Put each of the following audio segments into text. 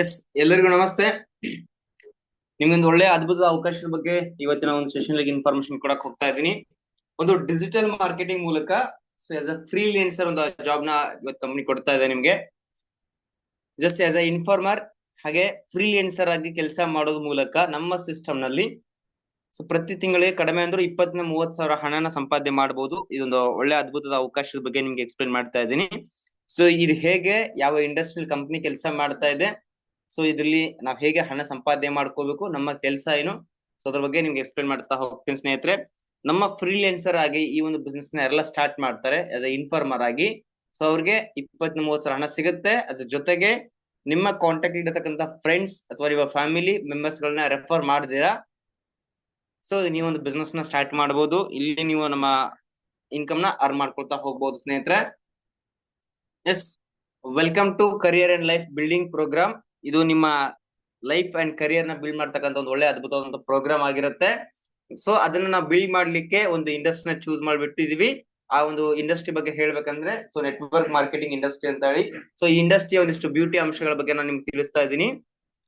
S, ಎಲ್ಲರಿಗೂ ನಮಸ್ತೆ. ನಿಮ್ಗೊಂದು ಒಳ್ಳೆ ಅದ್ಭುತ ಅವಕಾಶದ ಬಗ್ಗೆ ಇವತ್ತಿನ ಒಂದು ಸೆಷನ್ ಇನ್ಫಾರ್ಮೇಶನ್ ಕೊಡಕ್ ಹೋಗ್ತಾ ಇದ್ದೀನಿ. ಒಂದು ಡಿಜಿಟಲ್ ಮಾರ್ಕೆಟಿಂಗ್ ಮೂಲಕ ಸೊ ಆಸ್ ಅ ಒಂದು ಜಾಬ್ನ ಇವತ್ತು ಕಂಪ್ನಿ ಕೊಡ್ತಾ ಇದೆ ನಿಮ್ಗೆ. ಜಸ್ಟ್ ಆಸ್ ಅ ಇನ್ಫಾರ್ಮರ್ ಹಾಗೆ ಫ್ರೀಲೆನ್ಸರ್ ಆಗಿ ಕೆಲಸ ಮಾಡೋದ್ ಮೂಲಕ ನಮ್ಮ ಸಿಸ್ಟಮ್ನಲ್ಲಿ ಸೊ ಪ್ರತಿ ತಿಂಗಳಿಗೆ ಕಡಿಮೆ ಅಂದ್ರೆ ಇಪ್ಪತ್ತನೇ ಮೂವತ್ ಸಾವಿರ ಹಣನ ಸಂಪಾದನೆ ಮಾಡಬಹುದು ಇದೊಂದು ಒಳ್ಳೆ ಅದ್ಭುತದ ಅವಕಾಶದ ಬಗ್ಗೆ ನಿಮ್ಗೆ ಎಕ್ಸ್ಪ್ಲೈನ್ ಮಾಡ್ತಾ ಇದ್ದೀನಿ. ಸೊ ಇದು ಹೇಗೆ, ಯಾವ ಇಂಡಸ್ಟ್ರಿಯಲ್ ಕಂಪ್ನಿ ಕೆಲಸ ಮಾಡ್ತಾ ಇದೆ ಸೊ ಇದ್ರಲ್ಲಿ ನಾವ್ ಹೇಗೆ ಹಣ ಸಂಪಾದನೆ ಮಾಡ್ಕೋಬೇಕು, ನಮ್ಮ ಕೆಲಸ ಏನು? ಸೊ ಅದ್ರ ಬಗ್ಗೆ ನಿಮ್ಗೆ ಎಕ್ಸ್ಪ್ಲೇನ್ ಮಾಡ್ತಾ ಹೋಗ್ತೀನಿ ಸ್ನೇಹಿತರೆ. ನಮ್ಮ ಫ್ರೀಲೆನ್ಸರ್ ಆಗಿ ಈ ಒಂದು ಬಿಸ್ನೆಸ್ನ ಎಲ್ಲ ಸ್ಟಾರ್ಟ್ ಮಾಡ್ತಾರೆ ಆಸ್ ಅ ಇನ್ಫಾರ್ಮರ್ ಆಗಿ. ಸೊ ಅವ್ರಿಗೆ ಇಪ್ಪತ್ ಮೂವತ್ ಸಾವಿರ ಹಣ ಸಿಗುತ್ತೆ. ಅದ್ರ ಜೊತೆಗೆ ನಿಮ್ಮ ಕಾಂಟ್ಯಾಕ್ಟ್ ಇಡತಕ್ಕಂತ ಫ್ರೆಂಡ್ಸ್ ಅಥವಾ ನಿಮ್ಮ ಫ್ಯಾಮಿಲಿ ಮೆಂಬರ್ಸ್ ಗಳನ್ನ ರೆಫರ್ ಮಾಡಿದೀರಾ? ಸೊ ಒಂದು ಬಿಸ್ನೆಸ್ನ ಸ್ಟಾರ್ಟ್ ಮಾಡಬಹುದು ಇಲ್ಲಿ ನೀವು ನಮ್ಮ ಇನ್ಕಮ್ನ ಅರ್ನ್ ಮಾಡ್ಕೊಳ್ತಾ ಹೋಗ್ಬಹುದು ಸ್ನೇಹಿತರೆ. Yes welcome to career and life building program ಇದು ನಿಮ್ಮ ಲೈಫ್ ಅಂಡ್ ಕರಿಯರ್ನ ಬಿಲ್ಡ್ ಮಾಡ್ತಕ್ಕಂಥ ಒಂದು ಒಳ್ಳೆ ಅದ್ಭುತವಾದಂತ ಪ್ರೋಗ್ರಾಮ್ ಆಗಿರುತ್ತೆ. ಸೊ ಅದನ್ನ ನಾವು ಬಿಲ್ಡ್ ಮಾಡ್ಲಿಕ್ಕೆ ಒಂದು ಇಂಡಸ್ಟ್ರಿ ನ ಚೂಸ್ ಮಾಡಿಬಿಟ್ಟಿದೀವಿ. ಆ ಒಂದು ಇಂಡಸ್ಟ್ರಿ ಬಗ್ಗೆ ಹೇಳ್ಬೇಕಂದ್ರೆ ಸೊ ನೆಟ್ವರ್ಕ್ ಮಾರ್ಕೆಟಿಂಗ್ ಇಂಡಸ್ಟ್ರಿ ಅಂತ ಹೇಳಿ ಸೊ ಈ ಇಂಡಸ್ಟ್ರಿ ಒಂದಿಷ್ಟು ಬ್ಯೂಟಿ ಅಂಶಗಳ ಬಗ್ಗೆ ನಾನು ನಿಮ್ಗೆ ತಿಳಿಸ್ತಾ ಇದ್ದೀನಿ.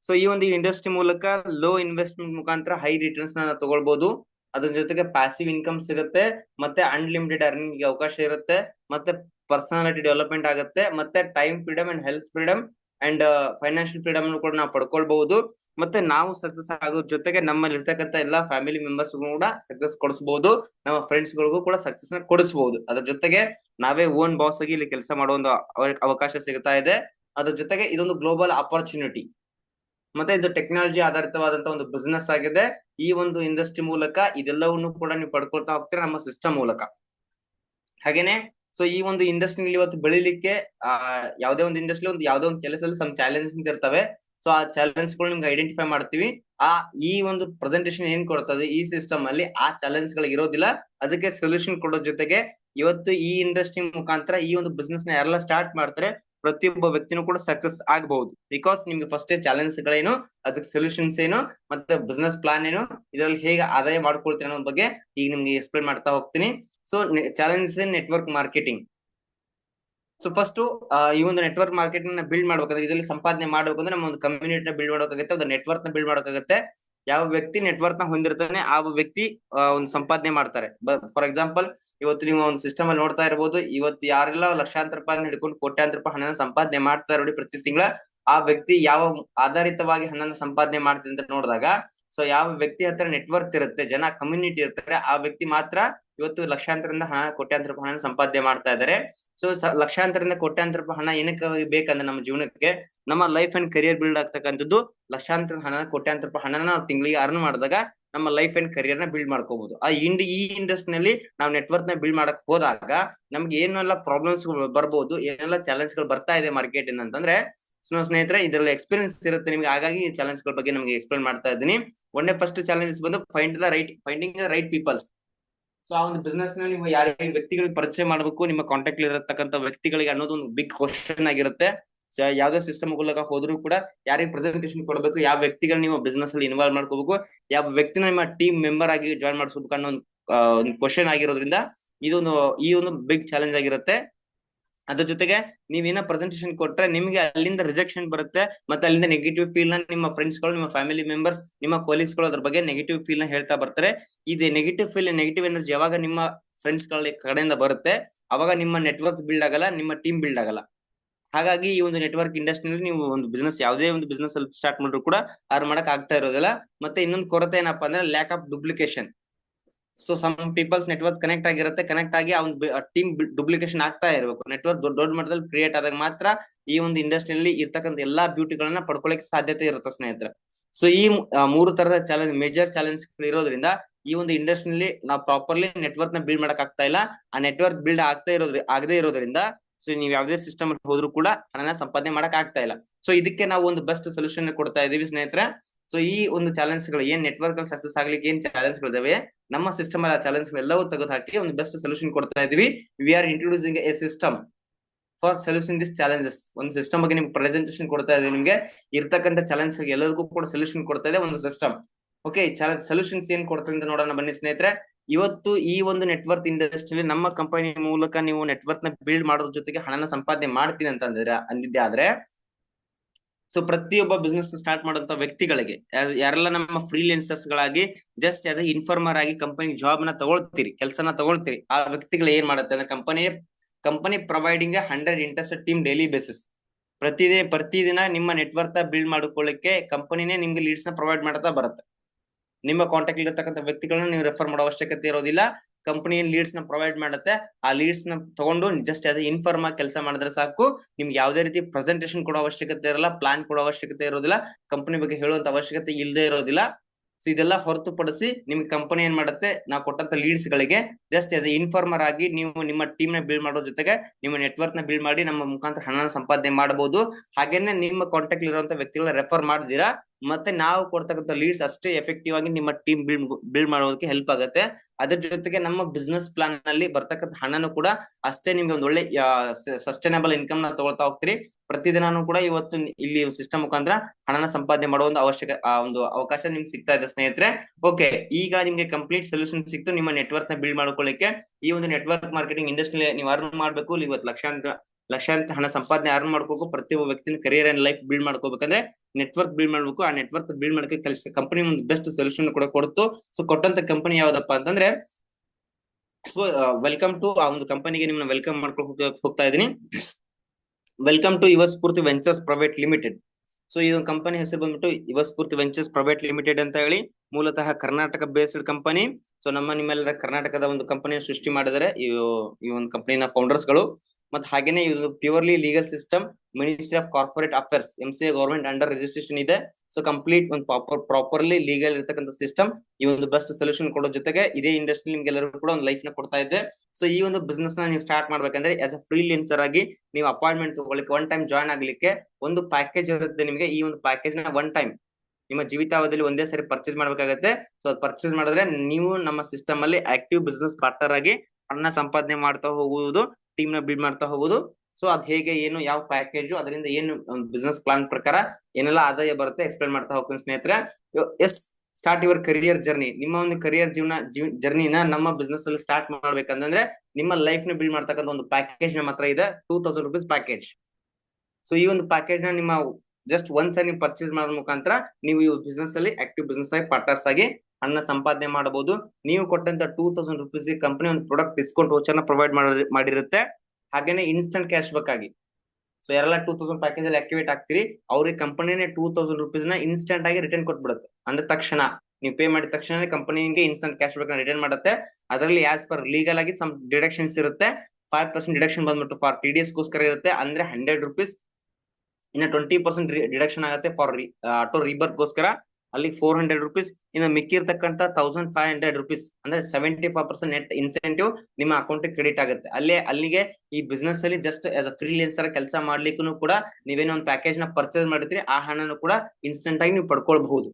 ಸೊ ಈ ಒಂದು ಇಂಡಸ್ಟ್ರಿ ಮೂಲಕ ಲೋ ಇನ್ವೆಸ್ಟ್ಮೆಂಟ್ ಮುಖಾಂತರ ಹೈ ರಿಟರ್ನ್ಸ್ನ ತಗೊಳ್ಬಹುದು ಅದ್ರ ಜೊತೆಗೆ ಪ್ಯಾಸಿವ್ ಇನ್ಕಮ್ ಸಿಗುತ್ತೆ. ಮತ್ತೆ ಅನ್ಲಿಮಿಟೆಡ್ ಅರ್ನಿಂಗ್ ಅವಕಾಶ ಇರುತ್ತೆ. ಮತ್ತೆ ಪರ್ಸನಾಲಿಟಿ ಡೆವಲಪ್ಮೆಂಟ್ ಆಗುತ್ತೆ. ಮತ್ತೆ time freedom and health freedom and financial freedom ಕೂಡ ನಾವು ಪಡ್ಕೊಳ್ಬಹುದು. ಮತ್ತೆ ನಾವು ಸಕ್ಸಸ್ ಆಗೋದ್ರ ಜೊತೆಗೆ ನಮ್ಮಲ್ಲಿ ಇರ್ತಕ್ಕಂಥ ಎಲ್ಲಾ ಫ್ಯಾಮಿಲಿ ಮೆಂಬರ್ಸ್ ಕೂಡ ಸಕ್ಸಸ್ ಕೊಡಿಸಬಹುದು ನಮ್ಮ ಫ್ರೆಂಡ್ಸ್ ಗಳಿಗೂ ಕೂಡ ಸಕ್ಸಸ್ನ ಕೊಡಿಸಬಹುದು ಅದ್ರ ಜೊತೆಗೆ ನಾವೇ ಓನ್ ಬಾಸ್ ಆಗಿ ಇಲ್ಲಿ ಕೆಲಸ ಮಾಡುವ ಒಂದು ಅವ- ಅವಕಾಶ ಸಿಗ್ತಾ ಇದೆ. ಅದ್ರ ಜೊತೆಗೆ ಇದೊಂದು ಗ್ಲೋಬಲ್ ಅಪರ್ಚುನಿಟಿ ಮತ್ತೆ ಇದು ಟೆಕ್ನಾಲಜಿ ಆಧಾರಿತವಾದಂತ ಒಂದು ಬಿಸ್ನೆಸ್ ಆಗಿದೆ. ಈ ಒಂದು ಇಂಡಸ್ಟ್ರಿ ಮೂಲಕ ಇದೆಲ್ಲವನ್ನು ಕೂಡ ನೀವು ಪಡ್ಕೊಳ್ತಾ ಹೋಗ್ತೀರಾ ನಮ್ಮ ಸಿಸ್ಟಮ್ ಮೂಲಕ. ಹಾಗೇನೆ ಸೊ ಈ ಒಂದು ಇಂಡಸ್ಟ್ರಿ ಇವತ್ತು ಬೆಳಿಲಿಕ್ಕೆ, ಆ, ಯಾವ್ದೇ ಒಂದು ಇಂಡಸ್ಟ್ರಿ ಒಂದು ಯಾವ್ದೇ ಒಂದು ಕೆಲಸದಲ್ಲಿ ಸಮ್ ಚಾಲೆಂಜಸ್ ಇರ್ತವೆ. ಸೊ ಆ ಚಾಲೆಂಜ್ಗಳು ನಿಮ್ಗೆ ಐಡೆಂಟಿಫೈ ಮಾಡ್ತೀವಿ. ಆ, ಈ ಒಂದು ಪ್ರೆಸೆಂಟೇಶನ್ ಏನ್ ಕೊಡ್ತದೆ? ಈ ಸಿಸ್ಟಮ್ ಅಲ್ಲಿ ಆ ಚಾಲೆಂಜ್ಗಳು ಇರೋದಿಲ್ಲ. ಅದಕ್ಕೆ ಸೊಲ್ಯೂಷನ್ ಕೊಡೋ ಜೊತೆಗೆ ಇವತ್ತು ಈ ಇಂಡಸ್ಟ್ರಿ ಮುಖಾಂತರ ಈ ಒಂದು ಬಿಸ್ನೆಸ್ನ ಯಾರೆಲ್ಲ ಸ್ಟಾರ್ಟ್ ಮಾಡ್ತಾರೆ ಪ್ರತಿಯೊಬ್ಬ ವ್ಯಕ್ತಿನೂ ಕೂಡ ಸಕ್ಸಸ್ ಆಗಬಹುದು. ಬಿಕಾಸ್ ನಿಮ್ಗೆ ಫಸ್ಟ್ ಚಾಲೆಂಜ್ ಗಳೇನು ಅದಕ್ಕೆ ಸೊಲ್ಯೂಷನ್ಸ್ ಏನು, ಮತ್ತೆ ಬಿಸ್ನೆಸ್ ಪ್ಲಾನ್ ಏನು, ಇದರಲ್ಲಿ ಹೇಗೆ ಆದಾಯ ಮಾಡ್ಕೊಳ್ತೀನಿ ಅನ್ನೋ ಬಗ್ಗೆ ಈಗ ನಿಮ್ಗೆ ಎಕ್ಸ್ಪ್ಲೇನ್ ಮಾಡ್ತಾ ಹೋಗ್ತೀನಿ. So challenges in network marketing so first ಈ ಒಂದು ನೆಟ್ವರ್ಕ್ ಮಾರ್ಕೆಟಿಂಗ್ನ ಬಿಲ್ಡ್ ಮಾಡ್ಬೇಕಾದ್ರೆ, ಇದರಲ್ಲಿ ಸಂಪಾದನೆ ಮಾಡ್ಬೇಕಂದ್ರೆ ನಮ್ಮ ಒಂದು ಕಮ್ಯುನಿಟಿ ನ ಬಿಲ್ಡ್ ಮಾಡೋಕಾಗುತ್ತೆ ಒಂದು ನೆಟ್ವರ್ಕ್ನ ಬಿಲ್ಡ್ ಮಾಡೋಕಾಗುತ್ತೆ ಯಾವ ವ್ಯಕ್ತಿ ನೆಟ್ವರ್ಕ್ನ ಹೊಂದಿರ್ತಾನೆ, ಆ ವ್ಯಕ್ತಿ ಒಂದು ಸಂಪಾದನೆ ಮಾಡ್ತಾರೆ. ಫಾರ್ ಎಕ್ಸಾಂಪಲ್ ಇವತ್ತು ನೀವು ಒಂದು ಸಿಸ್ಟಮ್ ಅಲ್ಲಿ ನೋಡ್ತಾ ಇರಬಹುದು ಇವತ್ತು ಯಾರೆಲ್ಲ ಲಕ್ಷಾಂತರ ರೂಪಾಯಿ ಹಿಡ್ಕೊಂಡು ಕೋಟ್ಯಾಂತರ ರೂಪಾಯಿ ಹಣನ ಸಂಪಾದನೆ ಮಾಡ್ತಾರೆ ನೋಡಿ ಪ್ರತಿ ತಿಂಗಳ ಆ ವ್ಯಕ್ತಿ ಯಾವ ಆಧಾರಿತವಾಗಿ ಹಣನ ಸಂಪಾದನೆ ಮಾಡ್ತೀನಿ ಅಂತ ನೋಡಿದಾಗ ಸೊ ಯಾವ ವ್ಯಕ್ತಿ ಹತ್ರ ನೆಟ್ವರ್ಕ್ ಇರುತ್ತೆ, ಜನ ಕಮ್ಯುನಿಟಿ ಇರ್ತಾರೆ, ಆ ವ್ಯಕ್ತಿ ಮಾತ್ರ ಇವತ್ತು ಲಕ್ಷಾಂತರದಿಂದ ಹಣ, ಕೋಟ್ಯಾಂತರ ಹಣ ಸಂಪಾದನೆ ಮಾಡ್ತಾ ಇದ್ದಾರೆ ಸೊ, ಲಕ್ಷಾಂತರದಿಂದ ಕೋಟ್ಯಾಂತರ ಹಣ ಏನಕ್ಕೆ ಬೇಕಂದ್ರೆ ನಮ್ಮ ಜೀವನಕ್ಕೆ, ನಮ್ಮ ಲೈಫ್ ಅಂಡ್ ಕರಿಯರ್ ಬಿಲ್ಡ್ ಆಗ್ತಕ್ಕಂಥದ್ದು ಲಕ್ಷಾಂತರ ಹಣ, ಕೋಟ್ಯಾಂತರ ಹಣನ ನಾವು ತಿಂಗಳಿಗೆ ಅರ್ನ್ ಮಾಡಿದಾಗ ನಮ್ಮ ಲೈಫ್ ಅಂಡ್ ಕರಿಯರ್ನ ಬಿಲ್ಡ್ ಮಾಡ್ಕೋಬಹುದು ಆ ಇಂಡ್, ಈ ಇಂಡಸ್ಟ್ರಿ ನಲ್ಲಿ ನಾವು ನೆಟ್ವರ್ಕ್ನ ಬಿಲ್ಡ್ ಮಾಡಕ್ ಹೋದಾಗ ನಮ್ಗೆ ಏನೆಲ್ಲ ಪ್ರಾಬ್ಲಮ್ಸ್ ಬರ್ಬೋದು, ಏನೆಲ್ಲ ಚಾಲೆಂಜ್ಗಳು ಬರ್ತಾ ಇದೆ ಮಾರ್ಕೆಟ್ ಇಂದ ಅಂತಂದ್ರೆ ಸೊ ಸ್ನೇಹಿತರೆ, ಇದರಲ್ಲಿ ಎಕ್ಸ್ಪೀರಿಯನ್ಸ್ ಇರುತ್ತೆ ನಿಮ್ಗೆ. ಹಾಗಾಗಿ ಚಾಲೆಂಜ್ಗಳ ಬಗ್ಗೆ ನಮಗೆ ಎಕ್ಸ್ಪ್ಲೈನ್ ಮಾಡ್ತಾ ಇದ್ದೀನಿ. ಒಂದೇ ಫಸ್ಟ್ ಚಾಲೆಂಜಸ್ ಬಂದು find the right finding the right peoples so ಆ ಒಂದು ಬಿಸ್ನೆಸ್ನ ನೀವು ಯಾರ ವ್ಯಕ್ತಿಗಳಿಗೆ ಪರಿಚಯ ಮಾಡಬೇಕು, ನಿಮ್ಮ ಕಾಂಟ್ಯಾಕ್ಟ್ ಇರತಕ್ಕಂತ ವ್ಯಕ್ತಿಗಳಿಗೆ ಅನ್ನೋದು ಒಂದು ಬಿಗ್ ಕ್ವಶನ್ ಆಗಿರುತ್ತೆ. ಸೊ ಯಾವ್ದೇ ಸಿಸ್ಟಮ್ ಮೂಲಕ ಹೋದ್ರು ಕೂಡ ಯಾರಿಗೆ ಪ್ರೆಸೆಂಟೇಶನ್ ಕೊಡಬೇಕು, ಯಾವ ವ್ಯಕ್ತಿಗಳನ್ನ ನೀವು ಬಿಸ್ನೆಸ್ ಅಲ್ಲಿ ಇನ್ವಾಲ್ವ್ ಮಾಡ್ಕೋಬೇಕು, ಯಾವ ವ್ಯಕ್ತಿನ ನಿಮ್ಮ ಟೀಮ್ ಮೆಂಬರ್ ಆಗಿ ಜಾಯ್ನ್ ಮಾಡಿಸಬೇಕು ಅನ್ನೋ ಒಂದು ಕ್ವಶನ್ ಆಗಿರೋದ್ರಿಂದ, ಇದೊಂದು, ಈ ಒಂದು ಬಿಗ್ ಚಾಲೆಂಜ್ ಆಗಿರುತ್ತೆ. ಅದ್ರ ಜೊತೆಗೆ ನೀವೇನೋ ಪ್ರೆಸೆಂಟೇಶನ್ ಕೊಟ್ರೆ ನಿಮ್ಗೆ ಅಲ್ಲಿಂದ ರಿಜೆಕ್ಷನ್ ಬರುತ್ತೆ, ಮತ್ತೆ ಅಲ್ಲಿಂದ ನೆಗೆಟಿವ್ ಫೀಲ್ನ ನಿಮ್ಮ ಫ್ರೆಂಡ್ಸ್ಗಳು, ನಿಮ್ಮ ಫ್ಯಾಮಿಲಿ ಮೆಂಬರ್ಸ್ ನಿಮ್ಮ ಕೊಲೀಗ್ಸ್ಗಳು ಅದ್ರ ಬಗ್ಗೆ ನೆಗೆಟಿವ್ ಫೀಲ್ನ ಹೇಳ್ತಾ ಬರ್ತಾರೆ. ಇದು ನೆಗೆಟಿವ್ ಫೀಲ್ ನೆಗೆಟಿವ್ ಎನರ್ಜಿ ಯಾವಾಗ ನಿಮ್ಮ ಫ್ರೆಂಡ್ಸ್ಗಳ ಕಡೆಯಿಂದ ಬರುತ್ತೆ, ಅವಾಗ ನಿಮ್ಮ ನೆಟ್ವರ್ಕ್ ಬಿಲ್ಡ್ ಆಗಲ್ಲ, ನಿಮ್ಮ ಟೀಮ್ ಬಿಲ್ಡ್ ಆಗಲ್ಲ. ಹಾಗಾಗಿ ಈ ಒಂದು ನೆಟ್ವರ್ಕ್ ಇಂಡಸ್ಟ್ರಿಯಲ್ಲಿ ನೀವು ಒಂದು ಬಿಸ್ನೆಸ್ ಯಾವುದೇ ಒಂದು ಬಿಸ್ನೆಸ್ ಅಲ್ಲಿ ಸ್ಟಾರ್ಟ್ ಮಾಡಿದ್ರು ಕೂಡ ಅರ್ ಮಾಡಕ್ ಆಗ್ತಾ ಇರೋದಿಲ್ಲ. ಮತ್ತೆ ಇನ್ನೊಂದು ಕೊರತೆ ಏನಪ್ಪಾ ಅಂದ್ರೆ lack of duplication so some peoples network connect ಆಗಿರುತ್ತೆ ಕನೆಕ್ಟ್ ಆಗಿ ಅವ್ನ್ ಟೀಮ್ ಡುಪ್ಲಿಕೇಶನ್ ಆಗ್ತಾ ಇರಬೇಕು. ನೆಟ್ವರ್ಕ್ ದೊಡ್ಡ ಮಟ್ಟದಲ್ಲಿ ಕ್ರಿಯೇಟ್ ಆದಾಗ ಮಾತ್ರ ಈ ಒಂದು ಇಂಡಸ್ಟ್ರಿಯಲ್ಲಿ ಇರ್ತಕ್ಕಂಥ ಎಲ್ಲಾ ಬ್ಯೂಟಿಗಳನ್ನ ಪಡ್ಕೊಳಕ್ಕೆ ಸಾಧ್ಯತೆ ಇರುತ್ತೆ ಸ್ನೇಹಿತರೆ. ಸೊ ಈ ಮೂರು ತರದ ಚಾಲೆಂಜ್ ಮೇಜರ್ ಚಾಲೆಂಜ್ ಇರೋದ್ರಿಂದ ಈ ಒಂದು ಇಂಡಸ್ಟ್ರಿಯಲ್ಲಿ ನಾವು ಪ್ರಾಪರ್ಲಿ ನೆಟ್ವರ್ಕ್ನ ಬಿಲ್ಡ್ ಮಾಡಕ್ ಆಗ್ತಾ ಇಲ್ಲ. ಆ ನೆಟ್ವರ್ಕ್ ಬಿಲ್ಡ್ ಆಗ್ತಾ ಇರೋದ್ರಿ, ಆಗದೆ ಇರೋದ್ರಿಂದ ಸೊ ನೀವು ಯಾವ್ದೇ ಸಿಸ್ಟಮ್ ಹೋದ್ರು ಕೂಡ ಹಣನ ಸಂಪಾದನೆ ಮಾಡಕ್ ಆಗ್ತಾ ಇಲ್ಲ. ಸೊ ಇದಕ್ಕೆ ನಾವು ಒಂದು ಬೆಸ್ಟ್ ಸೊಲ್ಯೂಷನ್ ಕೊಡ್ತಾ ಇದೀವಿ ಸ್ನೇಹಿತರೆ. ಸೊ ಈ ಒಂದು ಚಾಲೆಂಜ್ಗಳು, ಏನ್ ನೆಟ್ವರ್ಕ್ ಅಲ್ಲಿ ಸಕ್ಸಸ್ ಆಗ್ಲಿಕ್ಕೆ ಏನ್ ಚಾಲೆಂಜ್ ಗಳಿದಾವೆ ನಮ್ಮ ಸಿಸ್ಟಮ್ ಅಲ್ಲಿ ಆ ಚಾಲೆಂಜ್ ಗಳೆಲ್ಲವೂ ತೆಗೆದು ಹಾಕಿ ಒಂದು ಬೆಸ್ಟ್ ಸೊಲ್ಯೂಷನ್ ಕೊಡ್ತಾ ಇದೀವಿ. We are introducing a system for solution this challenges ಒಂದು ಸಿಸ್ಟಮ್ ಬಗ್ಗೆ ನಿಮ್ಗೆ ಪ್ರೆಸೆಂಟೇಷನ್ ಕೊಡ್ತಾ ಇದೆ ನಿಮ್ಗೆ. ಇರ್ತಕ್ಕಂಥ ಚಾಲೆಂಜ್ ಎಲ್ಲರಿಗೂ ಕೂಡ ಸೊಲ್ಯೂಷನ್ ಕೊಡ್ತಾ ಇದೆ ಒಂದು ಸಿಸ್ಟಮ್ ಓಕೆ ಚಾಲೆಂಜ್ ಸೊಲ್ಯೂಷನ್ಸ್ ಏನ್ ಕೊಡ್ತದೆ ಅಂತ ನೋಡೋಣ ಬನ್ನಿ ಸ್ನೇಹಿತರೆ. ಇವತ್ತು ಈ ಒಂದು ನೆಟ್ವರ್ಕ್ ಇಂಡಸ್ಟ್ರಿಯಲ್ಲಿ ನಮ್ಮ ಕಂಪನಿ ಮೂಲಕ ನೀವು ನೆಟ್ವರ್ಕ್ನ ಬಿಲ್ಡ್ ಮಾಡೋದ್ರ ಜೊತೆಗೆ ಹಣನ ಸಂಪಾದನೆ ಮಾಡ್ತೀನಿ ಅಂತ ಅಂದ್ರೆ ಅಂದಿದ್ದೆ ಆದ್ರೆ ಸೊ ಪ್ರತಿಯೊಬ್ಬ ಬಿಸ್ನೆಸ್ ಸ್ಟಾರ್ಟ್ ಮಾಡುವಂತ ವ್ಯಕ್ತಿಗಳಿಗೆ, ಯಾರ್- ಯಾರೆಲ್ಲ ನಮ್ಮ ಫ್ರೀಲೆನ್ಸರ್ಸ್ ಗಳಾಗಿ ಜಸ್ಟ್ ಆಸ್ ಎ ಇನ್ಫಾರ್ಮರ್ ಆಗಿ ಕಂಪನಿ ಜಾಬ್ನ ತಗೊಳ್ತೀರಿ, ಕೆಲಸನ ತಗೊಳ್ತೀರಿ, ಆ ವ್ಯಕ್ತಿಗಳು ಏನ್ ಮಾಡುತ್ತೆ ಅಂದ್ರೆ company company providing hundred interest team daily basis ಪ್ರತಿದಿನ ಪ್ರತಿದಿನ ನಿಮ್ಮ ನೆಟ್ವರ್ಕ್ ಬಿಲ್ಡ್ ಮಾಡ್ಕೊಳ್ಳಿಕ್ಕೆ ಕಂಪನಿನೇ ನಿಮ್ಗೆ ಲೀಡ್ಸ್ನ ಪ್ರೊವೈಡ್ ಮಾಡ್ತಾ ಬರುತ್ತೆ. ನಿಮ್ಮ ಕಾಂಟ್ಯಾಕ್ಟ್ ಇರತಕ್ಕಂಥ ವ್ಯಕ್ತಿಗಳನ್ನ ನೀವು ರೆಫರ್ ಮಾಡೋ ಅವಶ್ಯಕತೆ ಇರೋದಿಲ್ಲ. ಕಂಪನಿ ಲೀಡ್ಸ್ನ ಪ್ರೊವೈಡ್ ಮಾಡುತ್ತೆ. ಆ ಲೀಡ್ಸ್ನ ತಗೊಂಡು ಜಸ್ಟ್ ಆಸ್ ಇನ್ಫಾರ್ಮ್ ಆಗಿ ಕೆಲಸ ಮಾಡಿದ್ರೆ ಸಾಕು. ನಿಮ್ಗೆ ಯಾವುದೇ ರೀತಿ ಪ್ರೆಸೆಂಟೇಷನ್ ಕೊಡೋ ಅವಶ್ಯಕತೆ ಇರಲ್ಲ ಪ್ಲಾನ್ ಕೊಡೋ ಅವಶ್ಯಕತೆ ಇರೋದಿಲ್ಲ ಕಂಪನಿ ಬಗ್ಗೆ ಹೇಳುವಂತ ಅವಶ್ಯಕತೆ ಇಲ್ಲದೆ ಇರೋದಿಲ್ಲ. ಸೊ ಇದೆಲ್ಲ ಹೊರತುಪಡಿಸಿ ನಿಮ್ಗೆ ಕಂಪನಿ ಏನ್ ಮಾಡುತ್ತೆ? ನಾವು ಕೊಟ್ಟಂತ ಲೀಡ್ಸ್ ಗಳಿಗೆ ಜಸ್ಟ್ ಆಸ್ ಎ ಇನ್ಫಾರ್ಮರ್ ಆಗಿ ನೀವು ನಿಮ್ಮ ಟೀಮ್ನ ಬಿಲ್ಡ್ ಮಾಡೋ ಜೊತೆಗೆ ನಿಮ್ಮ ನೆಟ್ವರ್ಕ್ನ ಬಿಲ್ಡ್ ಮಾಡಿ ನಮ್ಮ ಮುಖಾಂತರ ಹಣನ ಸಂಪಾದನೆ ಮಾಡಬಹುದು ಹಾಗೇನೆ ನಿಮ್ಮ ಕಾಂಟ್ಯಾಕ್ಟ್ ಇರುವಂತ ವ್ಯಕ್ತಿಗಳ ರೆಫರ್ ಮಾಡಿದಿರಾ ಮತ್ತೆ ನಾವು ಕೊಡ್ತಕ್ಕಂಥ ಲೀಡ್ಸ್ ಅಷ್ಟೇ ಎಫೆಕ್ಟಿವ್ ಆಗಿ ನಿಮ್ಮ ಟೀಮ್ ಬಿಲ್ಡ್ ಬಿಲ್ಡ್ ಮಾಡೋದಕ್ಕೆ ಹೆಲ್ಪ್ ಆಗುತ್ತೆ. ಅದ್ರ ಜೊತೆಗೆ ನಮ್ಮ ಬಿಸ್ನೆಸ್ ಪ್ಲಾನ್ನಲ್ಲಿ ಬರ್ತಕ್ಕಂಥ ಹಣನು ಕೂಡ ಅಷ್ಟೇ ನಿಮ್ಗೆ ಒಂದು ಒಳ್ಳೆ ಸಸ್ಟೈನಬಲ್ ಇನ್ಕಮ್ನ ತಗೊಳ್ತಾ ಹೋಗ್ತೀರಿ. ಪ್ರತಿದಿನಾನು ಕೂಡ ಇವತ್ತು ಇಲ್ಲಿ ಸಿಸ್ಟಮ್ ಮುಖಾಂತರ ಹಣನ ಸಂಪಾದನೆ ಮಾಡುವ ಒಂದು ಅವಶ್ಯಕ ಒಂದು ಅವಕಾಶ ನಿಮ್ಗೆ ಸಿಗ್ತಾ ಇದೆ ಸ್ನೇಹಿತರೆ. ಓಕೆ ಈಗ ನಿಮ್ಗೆ ಕಂಪ್ಲೀಟ್ ಸೊಲ್ಯೂಷನ್ ಸಿಕ್ತು. ನಿಮ್ಮ ನೆಟ್ವರ್ಕ್ನ ಬಿಲ್ಡ್ ಮಾಡ್ಕೊಳ್ಳಿಕ್ಕೆ ಈ ಒಂದು ನೆಟ್ವರ್ಕ್ ಮಾರ್ಕೆಟಿಂಗ್ ಇಂಡಸ್ಟ್ರಿ ನೀವು ಅರ್ನ್ ಮಾಡ್ಬೇಕು? ಇವತ್ತು ಲಕ್ಷಾಂತರ ಲಕ್ಷಾಂತರ ಹಣ ಸಂಪಾದನೆ ಅರ್ನ್ ಮಾಡ್ಕೋಬೇಕು ಒಬ್ಬ ವ್ಯಕ್ತಿನ ಕರಿಯರ್ ಅಂಡ್ ಲೈಫ್ ಬಿಲ್ಡ್ ಮಾಡ್ಕೋಬೇಕಂದ್ರೆ ನೆಟ್ವರ್ಕ್ ಬಿಲ್ಡ್ ಮಾಡ್ಬೇಕು. ಆ ನೆಟ್ವರ್ಕ್ ಬಿಲ್ಡ್ ಮಾಡಕ್ಕೆ ಕೆಲಸ ಕಂಪನಿ ಒಂದು ಬೆಸ್ಟ್ ಸೊಲ್ಯೂಷನ್ ಕೂಡ ಕೊಡ್ತು. ಸೊ ಕೊಟ್ಟಂತ ಕಂಪನಿ ಯಾವ್ದಪ್ಪ ಅಂತಂದ್ರೆ ಸೊ ವೆಲ್ಕಮ್ ಟು ಆ ಒಂದು ಕಂಪನಿಗೆ ನಿಮ್ಮನ್ನ ವೆಲ್ಕಮ್ ಮಾಡ್ಕೊಂಡು ಹೋಗ್ತಾ- ಇದೀನಿ welcome to Yuva Spoorthi ventures private limited so ಈ ಕಂಪನಿ ಹೆಸರು ಬಂದ್ಬಿಟ್ಟು ಯುವ ಸ್ಫೂರ್ತಿ ವೆಂಚರ್ಸ್ ಪ್ರೈವೇಟ್ ಲಿಮಿಟೆಡ್ ಅಂತ ಹೇಳಿ ಮೂಲತಃ ಕರ್ನಾಟಕ ಬೇಸ್ಡ್ ಕಂಪನಿ ಸೊ ನಮ್ಮ ನಿಮ್ಮೆಲ್ಲರ ಕರ್ನಾಟಕದ ಒಂದು ಕಂಪನಿ ಸೃಷ್ಟಿ ಮಾಡಿದರೆ ಈ ಒಂದು ಕಂಪನಿನ ಫೌಂಡರ್ಸ್ಗಳು. ಮತ್ತೆ ಹಾಗೇನೆ ಇದು purely legal system ministry of corporate affairs M C government under registration ಇದೆ. ಸೊ ಕಂಪ್ಲೀಟ್ ಒಂದು ಪ್ರಾಪರ್ ಪ್ರಾಪರ್ಲಿ ಲೀಗಲ್ ಇರತಕ್ಕಂಥ ಸಿಸ್ಟಮ್ ಈ ಒಂದು ಬೆಸ್ಟ್ ಸೊಲ್ಯೂಷನ್ ಕೊಡೋ ಜೊತೆಗೆ ಇದೇ ಇಂಡಸ್ಟ್ರಿ ನಿಮ್ಗೆಲ್ಲರಿಗೂ ಕೂಡ ಒಂದು ಲೈಫ್ನ ಕೊಡ್ತಾ ಇದೆ. ಸೊ ಈ ಒಂದು ಬಿಸ್ನೆಸ್ನ ನೀವು ಸ್ಟಾರ್ಟ್ ಮಾಡ್ಬೇಕಂದ್ರೆ ಆಸ್ ಅ ಫ್ರೀಲೆನ್ಸರ್ ಆಗಿ ನೀವು ಅಪಾಯಿಂಟ್ಮೆಂಟ್ ತಗೊಳ್ಳಿಕ್ಕೆ ಒನ್ ಟೈಮ್ ಜಾಯ್ನ್ ಆಗ್ಲಿಕ್ಕೆ ಒಂದು ಪ್ಯಾಕೇಜ್ ಇರುತ್ತೆ ನಿಮಗೆ. ಈ ಒಂದು ಪ್ಯಾಕೇಜ್ನ ಒನ್ ಟೈಮ್ ನಿಮ್ಮ ಜೀವಿತಾವಧಿಯಲ್ಲಿ ಒಂದೇ ಸರಿ ಪರ್ಚೇಸ್ ಮಾಡ್ಬೇಕಾಗತ್ತೆ. ಸೊ ಅದು ಪರ್ಚೇಸ್ ಮಾಡಿದ್ರೆ ನೀವು ನಮ್ಮ ಸಿಸ್ಟಮ್ ಅಲ್ಲಿ ಆಕ್ಟಿವ್ ಬಿಸ್ನೆಸ್ ಪಾರ್ಟ್ನರ್ ಆಗಿ ಹಣ ಸಂಪಾದನೆ ಮಾಡ್ತಾ ಹೋಗುವುದು ಟೀಮ್ನ ಬಿಲ್ಡ್ ಮಾಡ್ತಾ ಹೋಗುದು ಸೊ ಅದ್ ಹೇಗೆ, ಏನು, ಯಾವ ಪ್ಯಾಕೇಜ್ ಅದರಿಂದ ಏನು ಬಿಸ್ನೆಸ್ ಪ್ಲಾನ್ ಪ್ರಕಾರ ಏನೆಲ್ಲ ಆದಾಯ ಬರುತ್ತೆ ಎಕ್ಸ್ಪ್ಲೇನ್ ಮಾಡ್ತಾ ಹೋಗ್ತೀನಿ ಸ್ನೇಹಿತರೆ. Yes start your career journey ನಿಮ್ಮ ಒಂದು ಕರಿಯರ್ ಜೀವನ ಜರ್ನಿನ ನಮ್ಮ ಬಿಸ್ನೆಸ್ ಅಲ್ಲಿ ಸ್ಟಾರ್ಟ್ ಮಾಡ್ಬೇಕಂತಂದ್ರೆ ನಿಮ್ಮ ಲೈಫ್ನ ಬಿಲ್ಡ್ ಮಾಡ್ತಕ್ಕಂಥ ಒಂದು ಪ್ಯಾಕೇಜ್ ನಮ್ಮ ಹತ್ರ ಇದೆ two thousand rupees package so ಈ ಒಂದು ಪ್ಯಾಕೇಜ್ನ ನಿಮ್ಮ ಜಸ್ಟ್ ಒಂದ್ ಸರಿ ನೀವು ಪರ್ಚೇಸ್ ಮಾಡೋದ್ರ ಮುಖಾಂತರ ನೀವು ಈ ಬಿಸ್ನೆಸ್ ಅಲ್ಲಿ ಆಕ್ಟಿವ್ ಬಿಸ್ನೆಸ್ ಆಗಿ ಪಾರ್ಟ್ನರ್ಸ್ ಆಗಿ ಹಣ ಸಂಪಾದನೆ ಮಾಡಬಹುದು ನೀವು ಕೊಟ್ಟಂತ ಟೂ ತೌಸಂಡ್ ರುಪೀಸ್ ಕಂಪನಿ ಒಂದು ಪ್ರಾಡಕ್ಟ್ ಡಿಸ್ಕೌಂಟ್ ವೋಚರ್ನ ಪ್ರೊವೈಡ್ ಮಾಡಿರುತ್ತೆ. ಹಾಗೇನೆ ಇನ್ಸ್ಟಂಟ್ ಕ್ಯಾಶ್ ಬ್ಯಾಕ್ ಆಗಿ. ಸೊ ಎಲ್ಲ ಟೂ ತೌಸಂಡ್ ಪ್ಯಾಕೇಜ್ ಅಲ್ಲಿ ಆಕ್ಟಿವೇಟ್ ಆಗ್ತೀರಿ, ಅವ್ರಿಗೆ ಕಂಪನಿನೇ ಟೂ ತೌಸಂಡ್ ರುಪೀಸ್ನ ಇನ್ಸ್ಟಂಟ್ ಆಗಿ ರಿಟರ್ನ್ ಕೊಟ್ಬಿಡುತ್ತೆ. ಅಂದ್ರೆ ತಕ್ಷಣ, ನೀವು ಪೇ ಮಾಡಿದ ತಕ್ಷಣ ಕಂಪನಿಗೆ ಇನ್ಸ್ಟಂಟ್ ಕ್ಯಾಶ್ ಬ್ಯಾಕ್ ರಿಟರ್ನ್ ಮಾಡುತ್ತೆ. ಅದರಲ್ಲಿ ಆಸ್ ಪರ್ ಲೀಗಲ್ ಆಗಿ ಸಮ್ ಡಿಡಕ್ಷನ್ಸ್ ಇರುತ್ತೆ. ಫೈವ್ ಪರ್ಸೆಂಟ್ ಡಿಡಕ್ಷನ್ ಬಂದ್ಬಿಟ್ಟು ಫಾರ್ ಟಿ ಡಿ ಎಸ್ ಗೋಸ್ಕರ ಇರುತ್ತೆ. ಅಂದ್ರೆ ಹಂಡ್ರೆಡ್ ರುಪೀಸ್ ಇನ್ನ ಟ್ವೆಂಟಿ ಪರ್ಸೆಂಟ್ ಡಿಡಕ್ಷನ್ ಆಗುತ್ತೆ ಫಾರ್ ಆಟೋ ಗೋಸ್ಕರ ಅಲ್ಲಿ ಫೋರ್ ಹಂಡ್ರೆಡ್ ರುಪೀಸ್ ಇನ್ನು ಮಿಕ್ಕಿರ್ತಕ್ಕಂತ ತೌಸಂಡ್ ಫೈವ್ ಹಂಡ್ರೆಡ್ ರುಪೀಸ್ ಅಂದ್ರೆ seventy five percent net incentive ನಿಮ್ಮ ಅಕೌಂಟ್ ಕ್ರೆಡಿಟ್ ಆಗುತ್ತೆ. ಅಲ್ಲೇ, ಅಲ್ಲಿಗೆ ಈ ಬಿಸ್ನೆಸ್ ಅಲ್ಲಿ ಜಸ್ಟ್ ಆಸ್ ಅ ಫ್ರೀಲೆನ್ಸರ್ ಕೆಲಸ ಮಾಡ್ಲಿಕ್ಕೂ ಕೂಡ ನೀವೇನೋ ಒಂದು ಪ್ಯಾಕೇಜ್ನ ಪರ್ಚೇಸ್ ಮಾಡಿದ್ರಿ ಆ ಹಣನು ಕೂಡ ಇನ್ಸ್ಟೆಂಟ್ ಆಗಿ ನೀವು ಪಡ್ಕೊಳ್ಬಹುದು.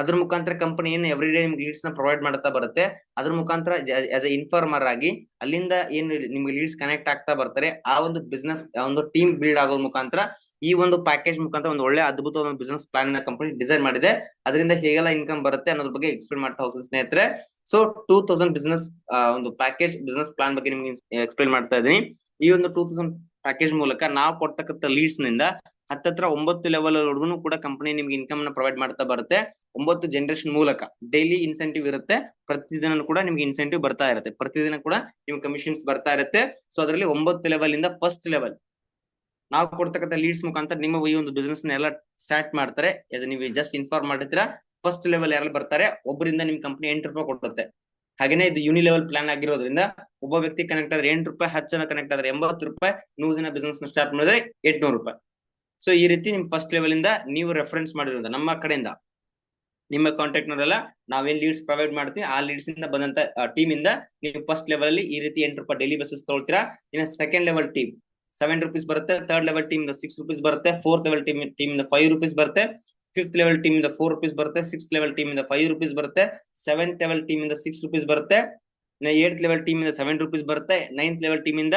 ಅದ್ರ ಮುಖಾಂತರ ಕಂಪನಿ ಏನ್ ಎವ್ರಿ ಡೇ ನಿಮ್ಗೆ ಲೀಡ್ಸ್ನ ಪ್ರೊವೈಡ್ ಮಾಡ್ತಾ ಬರುತ್ತೆ. ಅದ್ರ ಮುಖಾಂತರ ಆಸ್ ಎ ಇನ್ಫಾರ್ಮರ್ ಆಗಿ ಅಲ್ಲಿಂದ ಏನು ನಿಮ್ಗೆ ಲೀಡ್ಸ್ ಕನೆಕ್ಟ್ ಆಗ್ತಾ ಬರ್ತಾರೆ, ಆ ಒಂದು ಬಿಸ್ನೆಸ್ ಒಂದು ಟೀಮ್ ಬಿಲ್ಡ್ ಆಗೋದ್ ಮುಖಾಂತರ ಈ ಒಂದು ಪ್ಯಾಕೇಜ್ ಮುಖಾಂತರ ಒಂದು ಒಳ್ಳೆ ಅದ್ಭುತವಾದ ಬಿಸ್ನೆಸ್ ಪ್ಲಾನ್ನ ಕಂಪನಿ ಡಿಸೈನ್ ಮಾಡಿದೆ. ಅದರಿಂದ ಹೇಗೆಲ್ಲ ಇನ್ಕಮ್ ಬರುತ್ತೆ ಅನ್ನೋದ್ರ ಬಗ್ಗೆ ಎಕ್ಸ್ಪ್ಲೇನ್ ಮಾಡ್ತಾ ಹೋಗ್ತೀನಿ ಸ್ನೇಹಿತರೆ. ಸೊ ಟೂ ತೌಸಂಡ್ ಬಿಸ್ನೆಸ್ ಒಂದು ಪ್ಯಾಕೇಜ್ ಬಿಸ್ನೆಸ್ ಪ್ಲಾನ್ ಬಗ್ಗೆ ನಿಮ್ಗೆ ಎಕ್ಸ್ಪ್ಲೇನ್ ಮಾಡ್ತಾ ಇದೀನಿ ಈ ಒಂದು ಟೂ ತೌಸಂಡ್ ಪ್ಯಾಕೇಜ್ ಮೂಲಕ ನಾವು ಕೊಡ್ತಕ್ಕಂಥ ಲೀಡ್ಸ್ನಿಂದ ಹತ್ತತ್ರ ಒಂಬತ್ತು ಲೆವೆಲ್ ವರೆಗೂ ಕೂಡ ಕಂಪನಿ ನಿಮ್ಗೆ ಇನ್ಕಮ್ನ ಪ್ರೊವೈಡ್ ಮಾಡ್ತಾ ಬರುತ್ತೆ. ಒಂಬತ್ತು ಜನರೇಷನ್ ಮೂಲಕ ಡೈಲಿ ಇನ್ಸೆಂಟಿವ್ ಇರುತ್ತೆ. ಪ್ರತಿದಿನ ಕೂಡ ನಿಮ್ಗೆ ಇನ್ಸೆಂಟಿವ್ ಬರ್ತಾ ಇರುತ್ತೆ. ಪ್ರತಿದಿನ ಕೂಡ ನಿಮ್ಗೆ ಕಮಿಷನ್ಸ್ ಬರ್ತಾ ಇರುತ್ತೆ. ಸೊ ಅದರಲ್ಲಿ ಒಂಬತ್ತು ಲೆವೆಲ್ ಇಂದ ಫಸ್ಟ್ ಲೆವೆಲ್ ನಾವು ಕೊಡ್ತಕ್ಕಂಥ ಲೀಡ್ಸ್ ಮುಖಾಂತರ ನಿಮ್ಮ ಈ ಒಂದು ಬಿಸ್ನೆಸ್ ಎಲ್ಲ ಸ್ಟಾರ್ಟ್ ಮಾಡ್ತಾರೆ. ನೀವು ಜಸ್ಟ್ ಇನ್ಫಾರ್ಮ್ ಮಾಡಿರ್ತೀರಾ ಫಸ್ಟ್ ಲೆವೆಲ್ ಯಾರು ಬರ್ತಾರೆ ಒಬ್ಬರಿಂದ ನಿಮ್ ಕಂಪನಿ ಎಂಟು ರೂಪಾಯಿ ಕೊಡುತ್ತೆ. ಹಾಗೇನೆ ಇದು ಯೂನಿ ಲೆವೆಲ್ ಪ್ಲಾನ್ ಆಗಿರೋದ್ರಿಂದ ಒಬ್ಬ ವ್ಯಕ್ತಿ ಕನೆಕ್ಟ್ ಆದ್ರೆ ಎಂಟು ರೂಪಾಯಿ, ಹತ್ತು ಜನ ಕನೆಕ್ಟ್ ಆದ್ರೆ ಎಂಬತ್ತು ರೂಪಾಯಿ, ನೂರು ಜನ ಬಿಸ್ನೆಸ್ನ ಸ್ಟಾರ್ಟ್ ಮಾಡಿದ್ರೆ ಎಂಟ್ನೂರು ರೂಪಾಯಿ. ಸೊ ಈ ರೀತಿ ನಿಮ್ ಫಸ್ಟ್ ಲೆವೆಲ್ ಇಂದ ನೀವು ರೆಫರೆನ್ಸ್ ಮಾಡಿರೋದ್ರಿಂದ ನಮ್ಮ ಕಡೆಯಿಂದ ನಿಮ್ಮ ಕಾಂಟ್ಯಾಕ್ಟ್ ನವರೆಲ್ಲ ನಾವೇನ್ ಲೀಡ್ಸ್ ಪ್ರೊವೈಡ್ ಮಾಡ್ತೀವಿ, ಆ ಲೀಡ್ಸ್ ಇಂದ ಬಂದಂತ ಟೀಮ್ ಇಂದ ನೀವು ಫಸ್ಟ್ ಲೆವೆಲ್ ಅಲ್ಲಿ ಈ ರೀತಿ ಎಂಟು ರೂಪಾಯಿ ಡೈಲಿ ಬೇಸಿಸ್ ತಗೊಳ್ತೀರಾ? ಇನ್ನ second level team seven rupees ಬರುತ್ತೆ third level team six rupees ಬರುತ್ತೆ fourth level team team five rupees ಬರುತ್ತೆ. ಫಿಫ್ತ್ ಲೆವೆಲ್ ಟೀಮ್ ಇಂದ ಫೋರ್ ರುಪೀಸ್ ಬರುತ್ತೆ ಸಿಕ್ಸ್ ಲೆವೆಲ್ ಟೀಮ್ ಇಂದ ಫೈವ್ ರುಪೀಸ್ ಬರುತ್ತೆ ಸೆವೆಂತ್ ಲೆವೆಲ್ ಟೀಮ್ ಇಂದ ಸಿಕ್ಸ್ ರುಪೀಸ್ ಬರುತ್ತೆ eight level team ಇಂದ ಸೆವೆನ್ ರುಪೀಸ್ ಬರುತ್ತೆ ನೈನ್ತ್ ಲೆವೆಲ್ ಟೀಮ್ ಇಂದ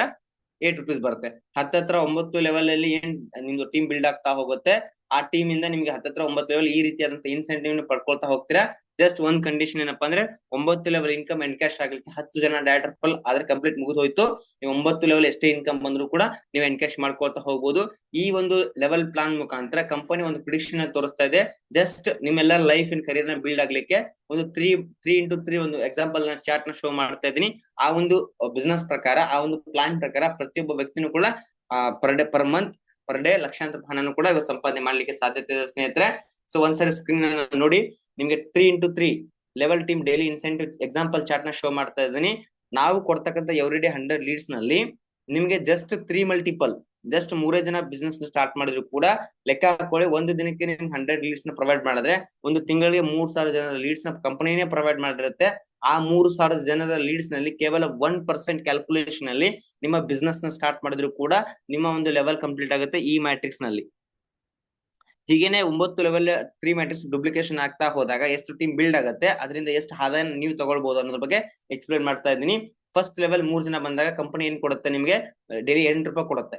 ಏಟ್ ರುಪೀಸ್ ಬರುತ್ತೆ. ಹತ್ತತ್ರ ಒಂಬತ್ತು ಲೆವೆಲ್ ಅಲ್ಲಿ ಏನ್ ನಿಮ್ದು ಟೀಮ್ ಬಿಲ್ಡ್ ಆಗ್ತಾ ಹೋಗುತ್ತೆ ಆ ಟೀಮ್ ಇಂದ ನಿಮ್ಗೆ ಹತ್ತತ್ರ ಒಂಬತ್ತು ಲೆವೆಲ್ ಈ ರೀತಿಯಾದಂತ ಇನ್ಸೆಂಟಿವ್ ಪಡ್ಕೊಳ್ತಾ ಹೋಗ್ತೀರಾ? ಜಸ್ಟ್ ಒಂದ್ ಕಂಡೀಷನ್ ಏನಪ್ಪಾ ಅಂದ್ರೆ ಒಂಬತ್ತು ಲೆವೆಲ್ ಇನ್ಕಮ್ ಎನ್ಕ್ಯಾಶ್ ಆಗ್ಲಿಕ್ಕೆ ಹತ್ತು ಜನ ಡೈರೆಕ್ಟರ್ ಫಲ್ ಆದ್ರೆ ಕಂಪ್ಲೀಟ್ ಮುಗಿದು ಹೋಯ್ತು ನೀವು ಒಂಬತ್ತು ಲೆವೆಲ್ ಎಷ್ಟೇ ಇನ್ಕಮ್ ಬಂದ್ರು ಕೂಡ ನೀವು ಎನ್ಕ್ಯಾಶ್ ಮಾಡ್ಕೊಳ್ತಾ ಹೋಗ್ಬೋದು. ಈ ಒಂದು ಲೆವೆಲ್ ಪ್ಲಾನ್ ಮುಖಾಂತರ ಕಂಪನಿ ಒಂದು ಪ್ರಿಡಿಕ್ಷನ್ ತೋರಿಸ್ತಾ ಇದೆ. ಜಸ್ಟ್ ನಿಮ್ಮೆಲ್ಲ ಲೈಫ್ ಇನ್ ಕರಿಯರ್ನ ಬಿಲ್ಡ್ ಆಗ್ಲಿಕ್ಕೆ ಒಂದು ತ್ರೀ ತ್ರೀ ಇಂಟು ತ್ರೀ ಒಂದು ಎಕ್ಸಾಂಪಲ್ನ ಚಾರ್ಟ್ನ ಶೋ ಮಾಡ್ತಾ ಇದೀನಿ ಆ ಒಂದು ಬಿಸ್ನೆಸ್ ಪ್ರಕಾರ, ಆ ಒಂದು ಪ್ಲಾನ್ ಪ್ರಕಾರ ಪ್ರತಿಯೊಬ್ಬ ವ್ಯಕ್ತಿನೂ ಕೂಡ per day per month per day ಲಕ್ಷಾಂತರ ಹಣನು ಕೂಡ ಇವಾಗ ಸಂಪಾದನೆ ಮಾಡ್ಲಿಕ್ಕೆ ಸಾಧ್ಯತೆ ಇದೆ ಸ್ನೇಹಿತರೆ. ಸೊ ಒಂದ್ಸರಿ ಸ್ಕ್ರೀನ್ ನೋಡಿ. ನಿಮ್ಗೆ three into three level team daily incentive example ಚಾರ್ಟ್ನ ಶೋ ಮಾಡ್ತಾ ಇದ್ದೀನಿ. ನಾವು ಕೊಡ್ತಕ್ಕಂಥ ಎವ್ರಿ ಡೇ ಹಂಡ್ರೆಡ್ ಲೀಡ್ಸ್ನಲ್ಲಿ ನಿಮ್ಗೆ ಜಸ್ಟ್ ತ್ರೀ ಮಲ್ಟಿಪಲ್ ಜಸ್ಟ್ ಮೂರೇ ಜನ ಬಿಸ್ನೆಸ್ ಸ್ಟಾರ್ಟ್ ಮಾಡಿದ್ರು ಕೂಡ ಲೆಕ್ಕ ಹಾಕೊಳ್ಳಿ, ಒಂದು ದಿನಕ್ಕೆ ನಿಮ್ ಹಂಡ್ರೆಡ್ ಲೀಡ್ಸ್ನ ಪ್ರೊವೈಡ್ ಮಾಡಿದ್ರೆ, ಒಂದು ತಿಂಗಳಿಗೆ ಮೂರ್ ಸಾವಿರ ಜನರ ಲೀಡ್ಸ್ನ ಕಂಪನಿನೇ ಪ್ರೊವೈಡ್ ಮಾಡಿರುತ್ತೆ. ಆ ಮೂರು ಸಾವಿರ ಜನರ ಲೀಡ್ಸ್ನಲ್ಲಿ ಕೇವಲ ಒನ್ ಪರ್ಸೆಂಟ್ ಕ್ಯಾಲ್ಕುಲೇಷನ್ ಅಲ್ಲಿ ನಿಮ್ಮ ಬಿಸ್ನೆಸ್ನ ಸ್ಟಾರ್ಟ್ ಮಾಡಿದ್ರು ಕೂಡ ನಿಮ್ಮ ಒಂದು ಲೆವೆಲ್ ಕಂಪ್ಲೀಟ್ ಆಗುತ್ತೆ ಈ ಮ್ಯಾಟ್ರಿಕ್ಸ್ನಲ್ಲಿ. ಹೀಗೇನೆ ಒಂಬತ್ತು ಲೆವೆಲ್ ತ್ರೀ ಮ್ಯಾಟ್ರಿಕ್ಸ್ ಡುಪ್ಲಿಕೇಶನ್ ಆಗ್ತಾ ಹೋದಾಗ ಎಷ್ಟು ಟೀಮ್ ಬಿಲ್ಡ್ ಆಗುತ್ತೆ, ಅದರಿಂದ ಎಷ್ಟು ಆದಾಯ ನೀವು ತಗೊಳ್ಬಹುದು ಅನ್ನೋದ್ರ ಬಗ್ಗೆ ಎಕ್ಸ್ಪ್ಲೈನ್ ಮಾಡ್ತಾ ಇದ್ದೀನಿ. ಫಸ್ಟ್ ಲೆವೆಲ್ ಮೂರ್ ಜನ ಬಂದಾಗ ಕಂಪನಿ ಏನ್ ಕೊಡುತ್ತೆ ನಿಮಗೆ? ಡೈಲಿ ಎಂಟು ರೂಪಾಯಿ ಕೊಡುತ್ತೆ.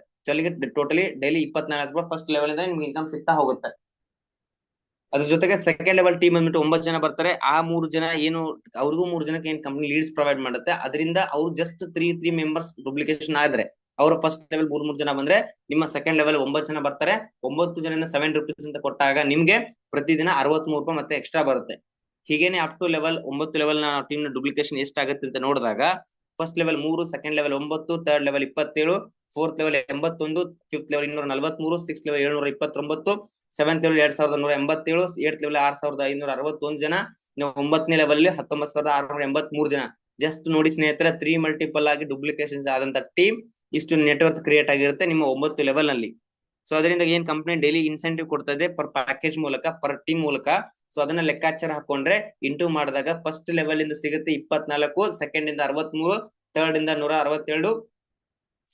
ಟೋಟಲಿ ಡೈಲಿ ಇಪ್ಪತ್ನಾಲ್ಕು ರೂಪಾಯಿ ಫಸ್ಟ್ ಲೆವೆಲ್ ಇಂದ ನಿಮ್ಗೆ ಇನ್ಕಮ್ ಸಿಗ್ತಾ ಹೋಗುತ್ತೆ. ಅದ್ರ ಜೊತೆಗೆ ಸೆಕೆಂಡ್ ಲೆವೆಲ್ ಟೀಮ್ ಅಂದ್ಬಿಟ್ಟು ಒಂಬತ್ತು ಜನ ಬರ್ತಾರೆ. ಆ ಮೂರು ಜನ ಏನು, ಅವ್ರಿಗೂ ಮೂರು ಜನಕ್ಕೆ ಏನ್ ಕಂಪನಿ ಲೀಡ್ಸ್ ಪ್ರೊವೈಡ್ ಮಾಡುತ್ತೆ. ಅದರಿಂದ ಅವ್ರು just three three members duplication ಆದ್ರೆ ಅವ್ರ ಫಸ್ಟ್ ಲೆವೆಲ್ ಮೂರ್ ಮೂರ್ ಜನ ಬಂದ್ರೆ ನಿಮ್ಮ ಸೆಕೆಂಡ್ ಲೆವೆಲ್ ಒಂಬತ್ತು ಜನ ಬರ್ತಾರೆ. ಒಂಬತ್ತು ಜನ ಸೆವೆನ್ ರುಪೀಸ್ ಅಂತ ಕೊಟ್ಟಾಗ ನಿಮ್ಗೆ ಪ್ರತಿದಿನ ಅರವತ್ ಮೂರು ರೂಪಾಯಿ ಮತ್ತೆ ಎಕ್ಸ್ಟ್ರಾ ಬರುತ್ತೆ. ಹೀಗೇನೆ ಅಪ್ ಟು ಲೆವೆಲ್ ಒಂಬತ್ತು ಲೆವೆಲ್ನ ಟೀಮ್ನ ಡುಪ್ಲಿಕೇಶನ್ ಎಷ್ಟಾಗುತ್ತೆ ಅಂತ ನೋಡಿದಾಗ ಫಸ್ಟ್ ಲೆವೆಲ್ ಮೂರು ಸೆಕೆಂಡ್ ಲೆವೆಲ್ ಒಂಬತ್ತು ಥರ್ಡ್ ಲೆವೆಲ್ ಇಪ್ಪತ್ತೇಳು ಫೋರ್ತ್ ಲೆವೆಲ್ ಎಂಬತ್ತೊಂದು ಫಿಫ್ತ್ ಲೆವೆಲ್ ಇನ್ನೂರ ನಲವತ್ಮೂರು ಸಿಕ್ಸ್ ಲೆವೆಲ್ ಏಳ್ನೂರ ಇಪ್ಪತ್ತೊಂಬತ್ತು ಸೆವೆಂತ್ ಲೆವೆಲ್ ಎರಡ್ ಸಾವಿರದ ನೂರ ಎಂಬತ್ತೇಳು ಏಟ್ ಲೆವೆಲ್ ಆರ್ ಸಾವಿರದ ಐನೂರ ಅರವತ್ತೊಂದು ಜನ ಒಂಬತ್ತನೇ ಲೆವೆಲ್ ಹತ್ತೊಂಬತ್ತು ಸಾವಿರದ ಆರ್ನೂರ ಎಂಬತ್ತ್ ಮೂರು ಜನ. ಜಸ್ಟ್ ನೋಡಿ ಸ್ನೇಹಿತರೆ ತ್ರೀ ಮಲ್ಟಿಪಲ್ ಆಗಿ ಡುಪ್ಲಿಕೇಶನ್ಸ್ ಆದಂತ ಟೀಮ್ ಇಷ್ಟು ನೆಟ್ವರ್ಕ್ ಕ್ರಿಯೇಟ್ ಆಗಿರುತ್ತೆ ನಿಮ್ಮ ಒಂಬತ್ತು ಲೆವೆಲ್ನಲ್ಲಿ ಸೊ ಅದರಿಂದ ಏನ್ ಕಂಪ್ನಿ ಡೈಲಿ ಇನ್ಸೆಂಟಿವ್ ಕೊಡ್ತಾ ಇದೆ ಪರ್ ಪ್ಯಾಕೇಜ್ ಮೂಲಕ ಪರ್ ಟೀಮ್ ಮೂಲಕ. ಸೊ ಅದನ್ನ ಲೆಕ್ಕಾಚಾರ ಹಾಕೊಂಡ್ರೆ ಇಂಟು ಮಾಡಿದಾಗ ಫಸ್ಟ್ ಲೆವೆಲ್ ಇಂದ ಸಿಗುತ್ತೆ ಇಪ್ಪತ್ನಾಲ್ಕು ಸೆಕೆಂಡ್ ಇಂದ ಅರವತ್ಮೂರು ಥರ್ಡ್ ಇಂದ ನೂರ ಅರವತ್ತೇಳು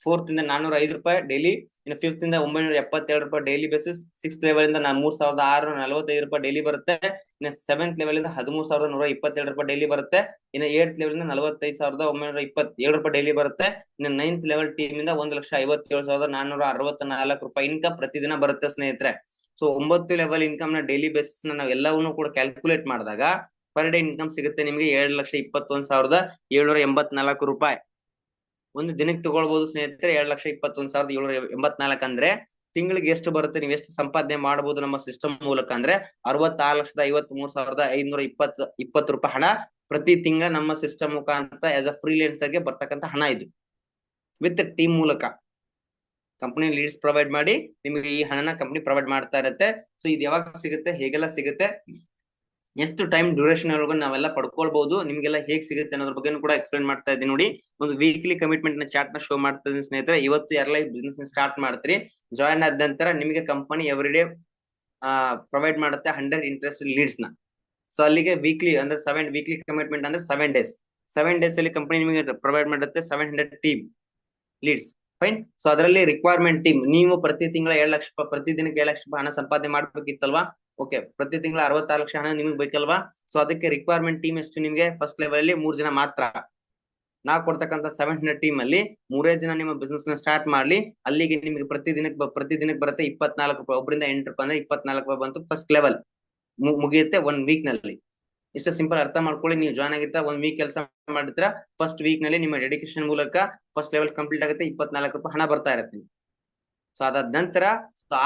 ಫೋರ್ತ್ ಇಂದ ನಾನೂರ ಐದು ರೂಪಾಯಿ ಡೈಲಿ ಇನ್ನು ಫಿಫ್ತ್ ಇಂದ ಒಂಬೈನೂರ ಎಪ್ಪತ್ತೆರಡು ರೂಪಾಯಿ ಡೈಲಿ ಬೇಸಿಸ್ ಸಿಕ್ಸ್ ಲೆವೆಲ್ ಇಂದ ಮೂರ್ ಸಾವಿರದ ಆರುನೂರ ನಲವತ್ತೈದು ರೂಪಾಯಿ ಡೈಲಿ ಬರುತ್ತೆ. ಇನ್ನು ಸೆವೆಂತ್ ಲೆವೆಲ್ ಇಂದ ಹದಿಮೂರು ಸಾವಿರದ ನೂರ ಇಪ್ಪತ್ತೆರಡು ರೂಪಾಯಿ ಡೈಲಿ ಬರುತ್ತೆ. ಇನ್ನು ಏಟ್ ಲೆವೆಲ್ ಇಂದ ನಲವತ್ತೈದು ಸಾವಿರದ ಒಂಬೈನೂರ ಇಪ್ಪತ್ತೇಳು ರೂಪಾಯಿ ಡೈಲಿ ಬರುತ್ತೆ. ಇನ್ನು ನೈನ್ತ್ ಲೆವೆಲ್ ಟೀಮ್ ಇಂದ ಒಂದು ಲಕ್ಷ ಐವತ್ತೇಳು ಸಾವಿರದ ನಾನೂರ ಅರವತ್ತ ನಾಲ್ಕು ರೂಪಾಯಿ ಇನ್ಕಮ್ ಪ್ರತಿದಿನ ಬರುತ್ತೆ ಸ್ನೇಹಿತರೆ. ಸೊ ಒಂಬತ್ತು ಲೆವೆಲ್ ಇನ್ಕಮ್ನ ಡೈಲಿ ಬೇಸಿಸ್ನ ನಾವು ಎಲ್ಲವನ್ನೂ ಕೂಡ ಕ್ಯಾಲ್ಕುಲೇಟ್ ಮಾಡಿದಾಗ ಪರ್ ಡೇ ಇನ್ಕಮ್ ಸಿಗುತ್ತೆ ನಿಮಗೆ ಏಳು ಲಕ್ಷ ಇಪ್ಪತ್ತೊಂದು ಸಾವಿರದ ಏಳ್ನೂರ ಎಂಬತ್ನಾಲ್ಕು ರೂಪಾಯಿ. ಒಂದು ದಿನಕ್ಕೆ ತಗೊಳ್ಬಹುದು ಸ್ನೇಹಿತರೆ, ಎರಡ್ ಲಕ್ಷ ಇಪ್ಪತ್ತೊಂದ್ ಸಾವಿರದ ಏಳ್ನೂರ ಎಂಬತ್ನಾಲ್ಕು ಅಂದ್ರೆ ತಿಂಗಳಿಗೆ ಎಷ್ಟು ಬರುತ್ತೆ, ನೀವು ಎಷ್ಟು ಸಂಪಾದನೆ ಮಾಡಬಹುದು ನಮ್ಮ ಸಿಸ್ಟಮ್ ಮೂಲಕ ಅಂದ್ರೆ ಅರವತ್ತಾರು ಲಕ್ಷದ ಐವತ್ ಮೂರ್ ಸಾವಿರದ ಐನೂರ ಇಪ್ಪತ್, ಇಪ್ಪತ್ತು ರೂಪಾಯಿ ಹಣ ಪ್ರತಿ ತಿಂಗಳ ನಮ್ಮ ಸಿಸ್ಟಮ್ ಮುಖಾಂತರ ಆಸ್ ಅ ಫ್ರೀಲೆನ್ಸರ್ಗೆ ಬರ್ತಕ್ಕಂತ ಹಣ ಇದು. ವಿತ್ ಟೀಮ್ ಮೂಲಕ. ಕಂಪನಿ ಲೀಡ್ಸ್ ಪ್ರೊವೈಡ್ ಮಾಡಿ, ನಿಮಗೆ ಈ ಹಣನ ಕಂಪನಿ ಪ್ರೊವೈಡ್ ಮಾಡ್ತಾ ಇರುತ್ತೆ. ಸೊ ಇದು ಯಾವಾಗ ಸಿಗುತ್ತೆ, ಹೇಗೆಲ್ಲ ಸಿಗುತ್ತೆ? ಎಷ್ಟು ಟೈಮ್ ಡ್ಯೂರೇಷನ್ ವರೆಗೂ ನಾವೆಲ್ಲ ಪಡ್ಕೊಳ್ಬಹುದು ನಿಮ್ಗೆಲ್ಲ ಹೇಗ್ ಸಿಗುತ್ತೆ ಅನ್ನೋದ್ರ ಬಗ್ಗೆ ಕೂಡ ಎಕ್ಸ್ಪ್ಲೈನ್ ಮಾಡ್ತಾ ಇದ್ದೀನಿ ನೋಡಿ. ಒಂದು ವೀಕ್ಲಿ ಕಮಿಟ್ಮೆಂಟ್ನ ಚಾರ್ಟ್ನ ಶೋ ಮಾಡ್ತಾ ಇದ್ದೀನಿ ಸ್ನೇಹಿತರೆ. ಇವತ್ತು ಯಾರ ಲೈಫ್ ಬಿಸ್ನೆಸ್ ಸ್ಟಾರ್ಟ್ ಮಾಡ್ತೀರಿ ಜಾಯಿನ್ ಆದ ನಂತರ ನಿಮಗೆ ಕಂಪನಿ ಎವ್ರಿ ಡೇ ಪ್ರೊವೈಡ್ ಮಾಡುತ್ತೆ ಹಂಡ್ರೆಡ್ ಇಂಟ್ರೆಸ್ಟ್ ಲೀಡ್ಸ್ನ. ಸೊ ಅಲ್ಲಿಗೆ ವೀಕ್ಲಿ ಅಂದ್ರೆ ಸೆವೆನ್ ವೀಕ್ಲಿ ಕಮಿಟ್ಮೆಂಟ್ ಅಂದ್ರೆ ಸೆವೆನ್ ಡೇಸ್ ಸೆವೆನ್ ಡೇಸ್ ಅಲ್ಲಿ ಕಂಪನಿ ನಿಮಗೆ ಪ್ರೊವೈಡ್ ಮಾಡುತ್ತೆ seven hundred team leads fine so ಅದರಲ್ಲಿ ರಿಕ್ವೈರ್ಮೆಂಟ್ ಟೀಮ್ ನೀವು ಪ್ರತಿ ತಿಂಗಳ ಏಳು ಲಕ್ಷ ಪ್ರತಿ ದಿನಕ್ಕೆ ಏಳು ಲಕ್ಷ ಹಣ ಸಂಪಾದನೆ ಮಾಡ್ಬೇಕಿತ್ತಲ್ವಾ? ಓಕೆ ಪ್ರತಿ ತಿಂಗಳ ಅರವತ್ತಾರು ಲಕ್ಷ ಹಣ ನಿಮಗೆ ಬೇಕಲ್ವಾ? ಸೊ ಅದಕ್ಕೆ ರಿಕ್ವೈರ್ಮೆಂಟ್ ಟೀಮ್ ಎಷ್ಟು ನಿಮಗೆ? ಫಸ್ಟ್ ಲೆವೆಲ್ ಅಲ್ಲಿ ಮೂರ್ ಜನ ಮಾತ್ರ. ನಾವು ಕೊಡ್ತಕ್ಕಂತ ಸೆವೆನ್ ಹಂಡ್ರೆಡ್ ಟೀಮ್ ಅಲ್ಲಿ ಮೂರೇ ಜನ ನಿಮ್ಮ ಬಿಸ್ನೆಸ್ನ ಸ್ಟಾರ್ಟ್ ಮಾಡ್ಲಿ. ಅಲ್ಲಿಗೆ ನಿಮಗೆ ಪ್ರತಿ ದಿನಕ್ಕೆ ಪ್ರತಿ ದಿನಕ್ಕೆ ಬರುತ್ತೆ ಇಪ್ಪತ್ನಾಲ್ಕು ರೂಪಾಯಿ ಒಬ್ಬರಿಂದ ಎಂಟು ರೂಪಾಯಿ ಅಂದ್ರೆ ಇಪ್ಪತ್ನಾಲ್ಕು ರೂಪಾಯಿ ಬಂತು ಫಸ್ಟ್ ಲೆವೆಲ್ ಮುಗಿಯುತ್ತೆ ಒನ್ ವೀಕ್ನಲ್ಲಿ. ಇಷ್ಟ ಸಿಂಪಲ್ ಅರ್ಥ ಮಾಡ್ಕೊಳ್ಳಿ, ನೀವು ಜಾಯ್ನ್ ಆಗಿರ್ತಾ ಒಂದ್ ವೀಕ್ ಕೆಲಸ ಮಾಡಿದ್ರ ಫಸ್ಟ್ ವೀಕ್ನಲ್ಲಿ ನಿಮ್ಮ ಡೆಡಿಕೇಶನ್ ಮೂಲಕ ಫಸ್ಟ್ ಲೆವೆಲ್ ಕಂಪ್ಲೀಟ್ ಆಗುತ್ತೆ, ಇಪ್ಪತ್ನಾಲ್ಕು ರೂಪಾಯಿ ಹಣ ಬರ್ತಾ ಇರುತ್ತೆ. ಸೊ ಅದಾದ ನಂತರ